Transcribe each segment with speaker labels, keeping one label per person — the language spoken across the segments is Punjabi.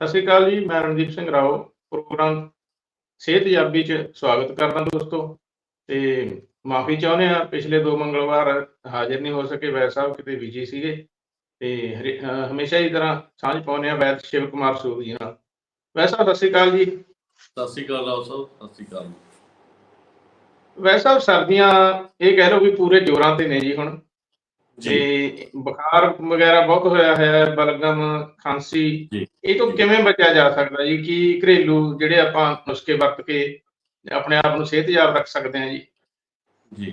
Speaker 1: ਸਤਿ ਸ਼੍ਰੀ ਅਕਾਲ ਜੀ ਮੈਂ ਰਣਦੀਪ ਸਿੰਘ ਰਾਓ ਪ੍ਰੋਗਰਾਮ ਸਿਹਤ ਪੰਜਾਬੀ ਚ ਸਵਾਗਤ ਕਰਦਾ ਦੋਸਤੋ। ਤੇ ਮਾਫੀ ਚਾਹੁੰਦੇ ਆ ਪਿਛਲੇ ਦੋ ਮੰਗਲਵਾਰ ਹਾਜ਼ਰ ਨਹੀਂ ਹੋ ਸਕੇ ਵੈਦ ਸਾਹਿਬ ਕਿਤੇ ਬਿਜ਼ੀ ਸੀਗੇ। ਤੇ ਹਮੇਸ਼ਾ ਦੀ ਤਰ੍ਹਾਂ ਸਾਂਝ ਪਾਉਂਦੇ ਆ ਵੈਦ ਸ਼ਿਵ ਕੁਮਾਰ ਸੂਦ ਜੀ ਨਾਲ। ਵੈਦ ਸਾਹਿਬ ਸਤਿ ਸ਼੍ਰੀ ਅਕਾਲ ਜੀ।
Speaker 2: ਸਤਿ ਸ਼੍ਰੀ ਅਕਾਲ ਰਾਓ ਸਾਹਿਬ ਸਤਿ ਸ਼੍ਰੀ ਅਕਾਲ।
Speaker 1: ਵੈਦ ਸਾਹਿਬ ਸਰਦੀਆਂ ਇਹ ਕਹਿ ਲਓ ਵੀ ਪੂਰੇ ਜ਼ੋਰਾਂ ਤੇ ਨੇ ਜੀ ਹੁਣ। ਤੇ ਬੁਖਾਰ ਵਗੈਰਾ ਬਹੁਤ ਹੋਇਆ ਹੈ ਬਲਗਮ ਖਾਂਸੀ।
Speaker 2: ਜੀ।
Speaker 1: ਇਹ ਤੋਂ ਕਿਵੇਂ ਬਚਿਆ ਜਾ ਸਕਦਾ ਜੀ? ਕੀ ਘਰੇਲੂ ਜਿਹੜੇ ਆਪਾਂ ਨੁਸਖੇ ਵਰਤ ਕੇ ਆਪਣੇ ਆਪ ਨੂੰ ਸਿਹਤਯਾਬ ਰੱਖ ਸਕਦੇ ਹਾਂ ਜੀ?
Speaker 2: ਜੀ।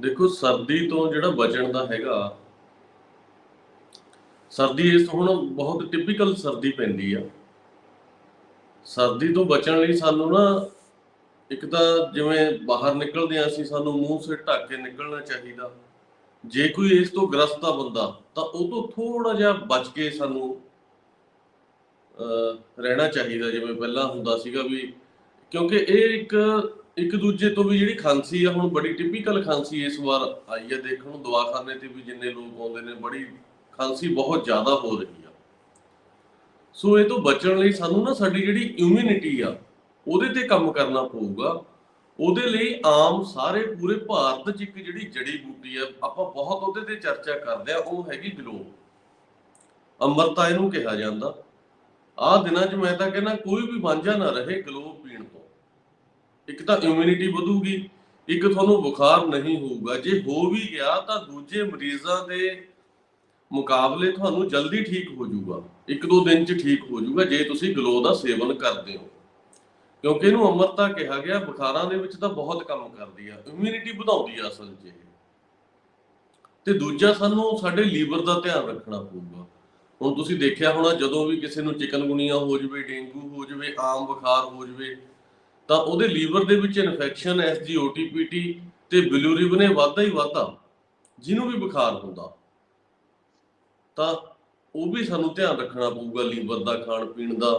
Speaker 2: ਦੇਖੋ ਸਰਦੀ ਤੋਂ ਜਿਹੜਾ ਬਚਣ ਦਾ ਹੈਗਾ ਸਰਦੀ ਇਸ ਹੁਣ ਬਹੁਤ ਟਿਪੀਕਲ ਸਰਦੀ ਪੈਂਦੀ ਆ। ਸਰਦੀ ਤੋਂ ਬਚਣ ਲਈ ਸਾਨੂੰ ਨਾ ਇੱਕ ਤਾਂ ਜਿਵੇਂ ਬਾਹਰ ਨਿਕਲਦੇ ਆ ਅਸੀਂ ਸਾਨੂੰ ਮੂੰਹ ਸਿਰ ਢੱਕ ਕੇ ਨਿਕਲਣਾ ਚਾਹੀਦਾ। ਜੇ ਕੋਈ ਇਸ ਤੋਂ ਗ੍ਰਸਤ ਆ ਬੰਦਾ, ਤਾਂ ਉਹ ਤੋਂ ਥੋੜਾ ਜਿਹਾ ਬਚ ਕੇ ਸਾਨੂੰ, ਅਹ, ਰਹਿਣਾ ਚਾਹੀਦਾ, ਜਿਵੇਂ ਪਹਿਲਾਂ ਹੁੰਦਾ ਸੀਗਾ ਵੀ ਕਿਉਂਕਿ ਇਹ ਇੱਕ ਇੱਕ ਦੂਜੇ ਤੋਂ ਵੀ ਜਿਹੜੀ ਖਾਂਸੀ ਆ, ਹੁਣ ਬੜੀ ਟਿਪੀਕਲ ਖਾਂਸੀ ਇਸ ਵਾਰ ਆਈ ਹੈ ਦੇਖਣ ਨੂੰ ਦਵਾਖਾਨੇ ਤੇ ਵੀ ਜਿੰਨੇ ਲੋਕ ਆਉਂਦੇ ਨੇ, ਬੜੀ ਖਾਂਸੀ ਬਹੁਤ ਜ਼ਿਆਦਾ ਹੋ ਰਹੀ ਆ। ਸੋ ਇਹ ਤੋਂ ਬਚਣ ਲਈ ਸਾਨੂੰ ਨਾ ਸਾਡੀ ਜਿਹੜੀ ਇਮਿਊਨਿਟੀ ਆ, ਉਹਦੇ ਤੇ ਕੰਮ ਕਰਨਾ ਪਊਗਾ। ਉਹਦੇ ਲਈ ਆਮ ਸਾਰੇ ਪੂਰੇ ਭਾਰਤ 'ਚ ਇੱਕ ਜਿਹੜੀ ਜੜੀ ਬੂਟੀ ਆ, ਆਪਾਂ ਬਹੁਤ ਉਹਦੇ ਤੇ ਚਰਚਾ ਕਰਦੇ ਆ, ਉਹ ਹੈਗੀ ਗਲੋਬ ਅੰਮ੍ਰਿਤਾ ਇਹਨੂੰ ਕਿਹਾ ਜਾਂਦਾ। ਆਹ ਦਿਨਾਂ 'ਚ ਮੈਂ ਤਾਂ ਕਹਿੰਦਾ ਕੋਈ ਵੀ ਵਾਂਝਾ ਨਾ ਰਹੇ ਗਲੋਬ ਪੀਣ ਤੋਂ। ਇੱਕ ਤਾਂ ਇਮਿਊਨਿਟੀ ਵਧੂਗੀ, ਇੱਕ ਤੁਹਾਨੂੰ ਬੁਖਾਰ ਨਹੀਂ ਹੋਊਗਾ। ਜੇ ਹੋ ਵੀ ਗਿਆ ਤਾਂ ਦੂਜੇ ਮਰੀਜ਼ਾਂ ਦੇ ਮੁਕਾਬਲੇ ਤੁਹਾਨੂੰ ਜਲਦੀ ਠੀਕ ਹੋ ਜਾਊਗਾ। ਇੱਕ ਦੋ ਦਿਨ 'ਚ ਠੀਕ ਹੋ ਜਾਊਗਾ, ਜੇ ਤੁਸੀਂ ਗਲੋ ਦਾ ਸੇਵਨ ਕਰਦੇ ਹੋ। ਕਿਉਂਕਿ ਇਹਨੂੰ ਅਮਰਤਾ ਕਿਹਾ ਗਿਆ, ਬੁਖਾਰਾਂ ਦੇ ਵਿੱਚ ਤਾਂ ਬਹੁਤ ਕੰਮ ਕਰਦੀ ਆ ਇਮਿਊਨਿਟੀ ਵਧਾਉਂਦੀ ਆ ਅਸਲ 'ਚ ਤੇ ਦੂਜਾ ਸਾਨੂੰ ਸਾਡੇ ਲੀਵਰ ਦਾ ਧਿਆਨ ਰੱਖਣਾ ਪਊਗਾ। ਹੁਣ ਤੁਸੀਂ ਦੇਖਿਆ ਹੋਣਾ, ਜਦੋਂ ਵੀ ਕਿਸੇ ਨੂੰ ਚਿਕਨਗੁਨੀਆ ਹੋ ਜਵੇ, ਡੇਂਗੂ ਹੋ ਜਵੇ, ਆਮ ਬੁਖਾਰ ਹੋ ਜਵੇ, ਤਾਂ ਉਹਦੇ ਲੀਵਰ ਦੇ ਵਿੱਚ ਇਨਫੈਕਸ਼ਨ ਐਸਜੀਓਟੀਪੀਟੀ ਤੇ ਬਿਲੂਰਿਬਨੇ ਵਾਧਾ ਹੀ ਵਾਧਾ, ਜਿਹਨੂੰ ਵੀ ਬੁਖਾਰ ਹੁੰਦਾ। ਤਾਂ ਉਹ ਵੀ ਸਾਨੂੰ ਧਿਆਨ ਰੱਖਣਾ ਪਊਗਾ, ਲੀਵਰ ਦਾ ਖਾਣ ਪੀਣ ਦਾ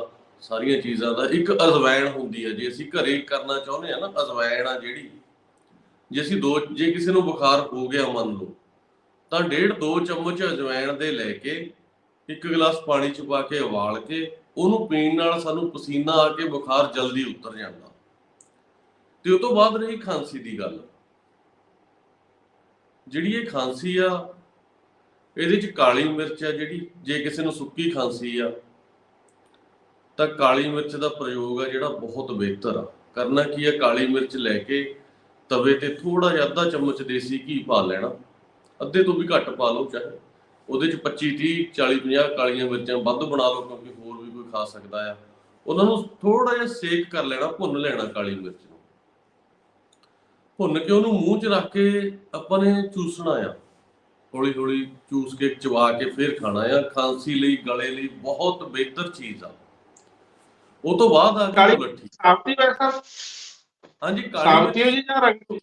Speaker 2: ਸਾਰੀਆਂ ਚੀਜ਼ਾਂ ਦਾ ਇੱਕ ਅਜਵਾਇਣ ਹੁੰਦੀ ਹੈ। ਜੇ ਅਸੀਂ ਘਰੇ ਕਰਨਾ ਚਾਹੁੰਦੇ ਆ ਨਾ ਅਜਵਾਇਣ ਆ ਜਿਹੜੀ, ਜੇ ਅਸੀਂ ਦੋ, ਜੇ ਕਿਸੇ ਨੂੰ ਬੁਖਾਰ ਹੋ ਗਿਆ ਮੰਨ ਲਓ, ਤਾਂ ਡੇਢ ਦੋ ਚਮਚ ਅਜਵਾਇਣ ਦੇ ਲੈ ਕੇ, ਇੱਕ ਗਲਾਸ ਪਾਣੀ ਚ ਪਾ ਕੇ ਉਬਾਲ ਕੇ, ਉਹਨੂੰ ਪੀਣ ਨਾਲ ਸਾਨੂੰ ਪਸੀਨਾ ਆ ਕੇ ਬੁਖਾਰ ਜਲਦੀ ਉਤਰ ਜਾਂਦਾ। ਤੇ ਉਹ ਤੋਂ ਬਾਅਦ ਰਹੀ ਖਾਂਸੀ ਦੀ ਗੱਲ। ਜਿਹੜੀ ਇਹ ਖਾਂਸੀ ਆ, ਇਹਦੇ ਚ ਕਾਲੀ ਮਿਰਚ ਆ ਜਿਹੜੀ, ਜੇ ਕਿਸੇ ਨੂੰ ਸੁੱਕੀ ਖਾਂਸੀ ਆ ਤਾਂ ਕਾਲੀ ਮਿਰਚ ਦਾ ਪ੍ਰਯੋਗ ਆ ਜਿਹੜਾ ਬਹੁਤ ਬਿਹਤਰ ਆ। ਕਰਨਾ ਕੀ ਆ? ਕਾਲੀ ਮਿਰਚ ਲੈ ਕੇ ਤਵੇ ਤੇ ਥੋੜਾ ਜਿਹਾ ਅੱਧਾ ਚਮਚ ਦੇਸੀ ਘੀ ਪਾ ਲੈਣਾ। ਅੱਧੇ ਤੋਂ ਵੀ ਘੱਟ ਪਾ ਲਓ ਚਾਹੇ। ਉਹਦੇ ਚ 25 30 40 50 ਕਾਲੀਆਂ ਮਿਰਚਾਂ ਵੱਧ ਬਣਾ ਲਓ ਕਿਉਂਕਿ ਹੋਰ ਵੀ ਕੋਈ ਖਾ ਸਕਦਾ ਆ। ਉਹਨਾਂ ਨੂੰ ਥੋੜਾ ਜਿਹਾ ਸੇਕ ਕਰ ਲੈਣਾ, ਭੁੰਨ ਲੈਣਾ ਕਾਲੀ ਮਿਰਚ ਨੂੰ। ਭੁੰਨ ਕੇ ਉਹਨੂੰ ਮੂੰਹ 'ਚ ਰੱਖ ਕੇ ਆਪਾਂ ਨੇ ਚੂਸਣਾ ਆ। ਹੌਲੀ ਹੌਲੀ ਚੂਸ ਕੇ ਚਵਾ ਕੇ ਫਿਰ ਖਾਣਾ ਆ। ਖਾਂਸੀ ਲਈ, ਗਲੇ ਲਈ ਬਹੁਤ ਬਿਹਤਰ ਚੀਜ਼ ਆ। ਉਹ ਤੋਂ ਬਾਅਦ ਆ
Speaker 1: ਕਾਲੀ-
Speaker 2: ਮੁਲੱਠੀ
Speaker 1: ਸਾਬਤੀ ਵੈਸਾ
Speaker 2: ਹਾਂਜੀ ਕਾਲੀ
Speaker 1: ਸਾਬਤੀ ਜੀ ਜਾਂ ਰੰਗ?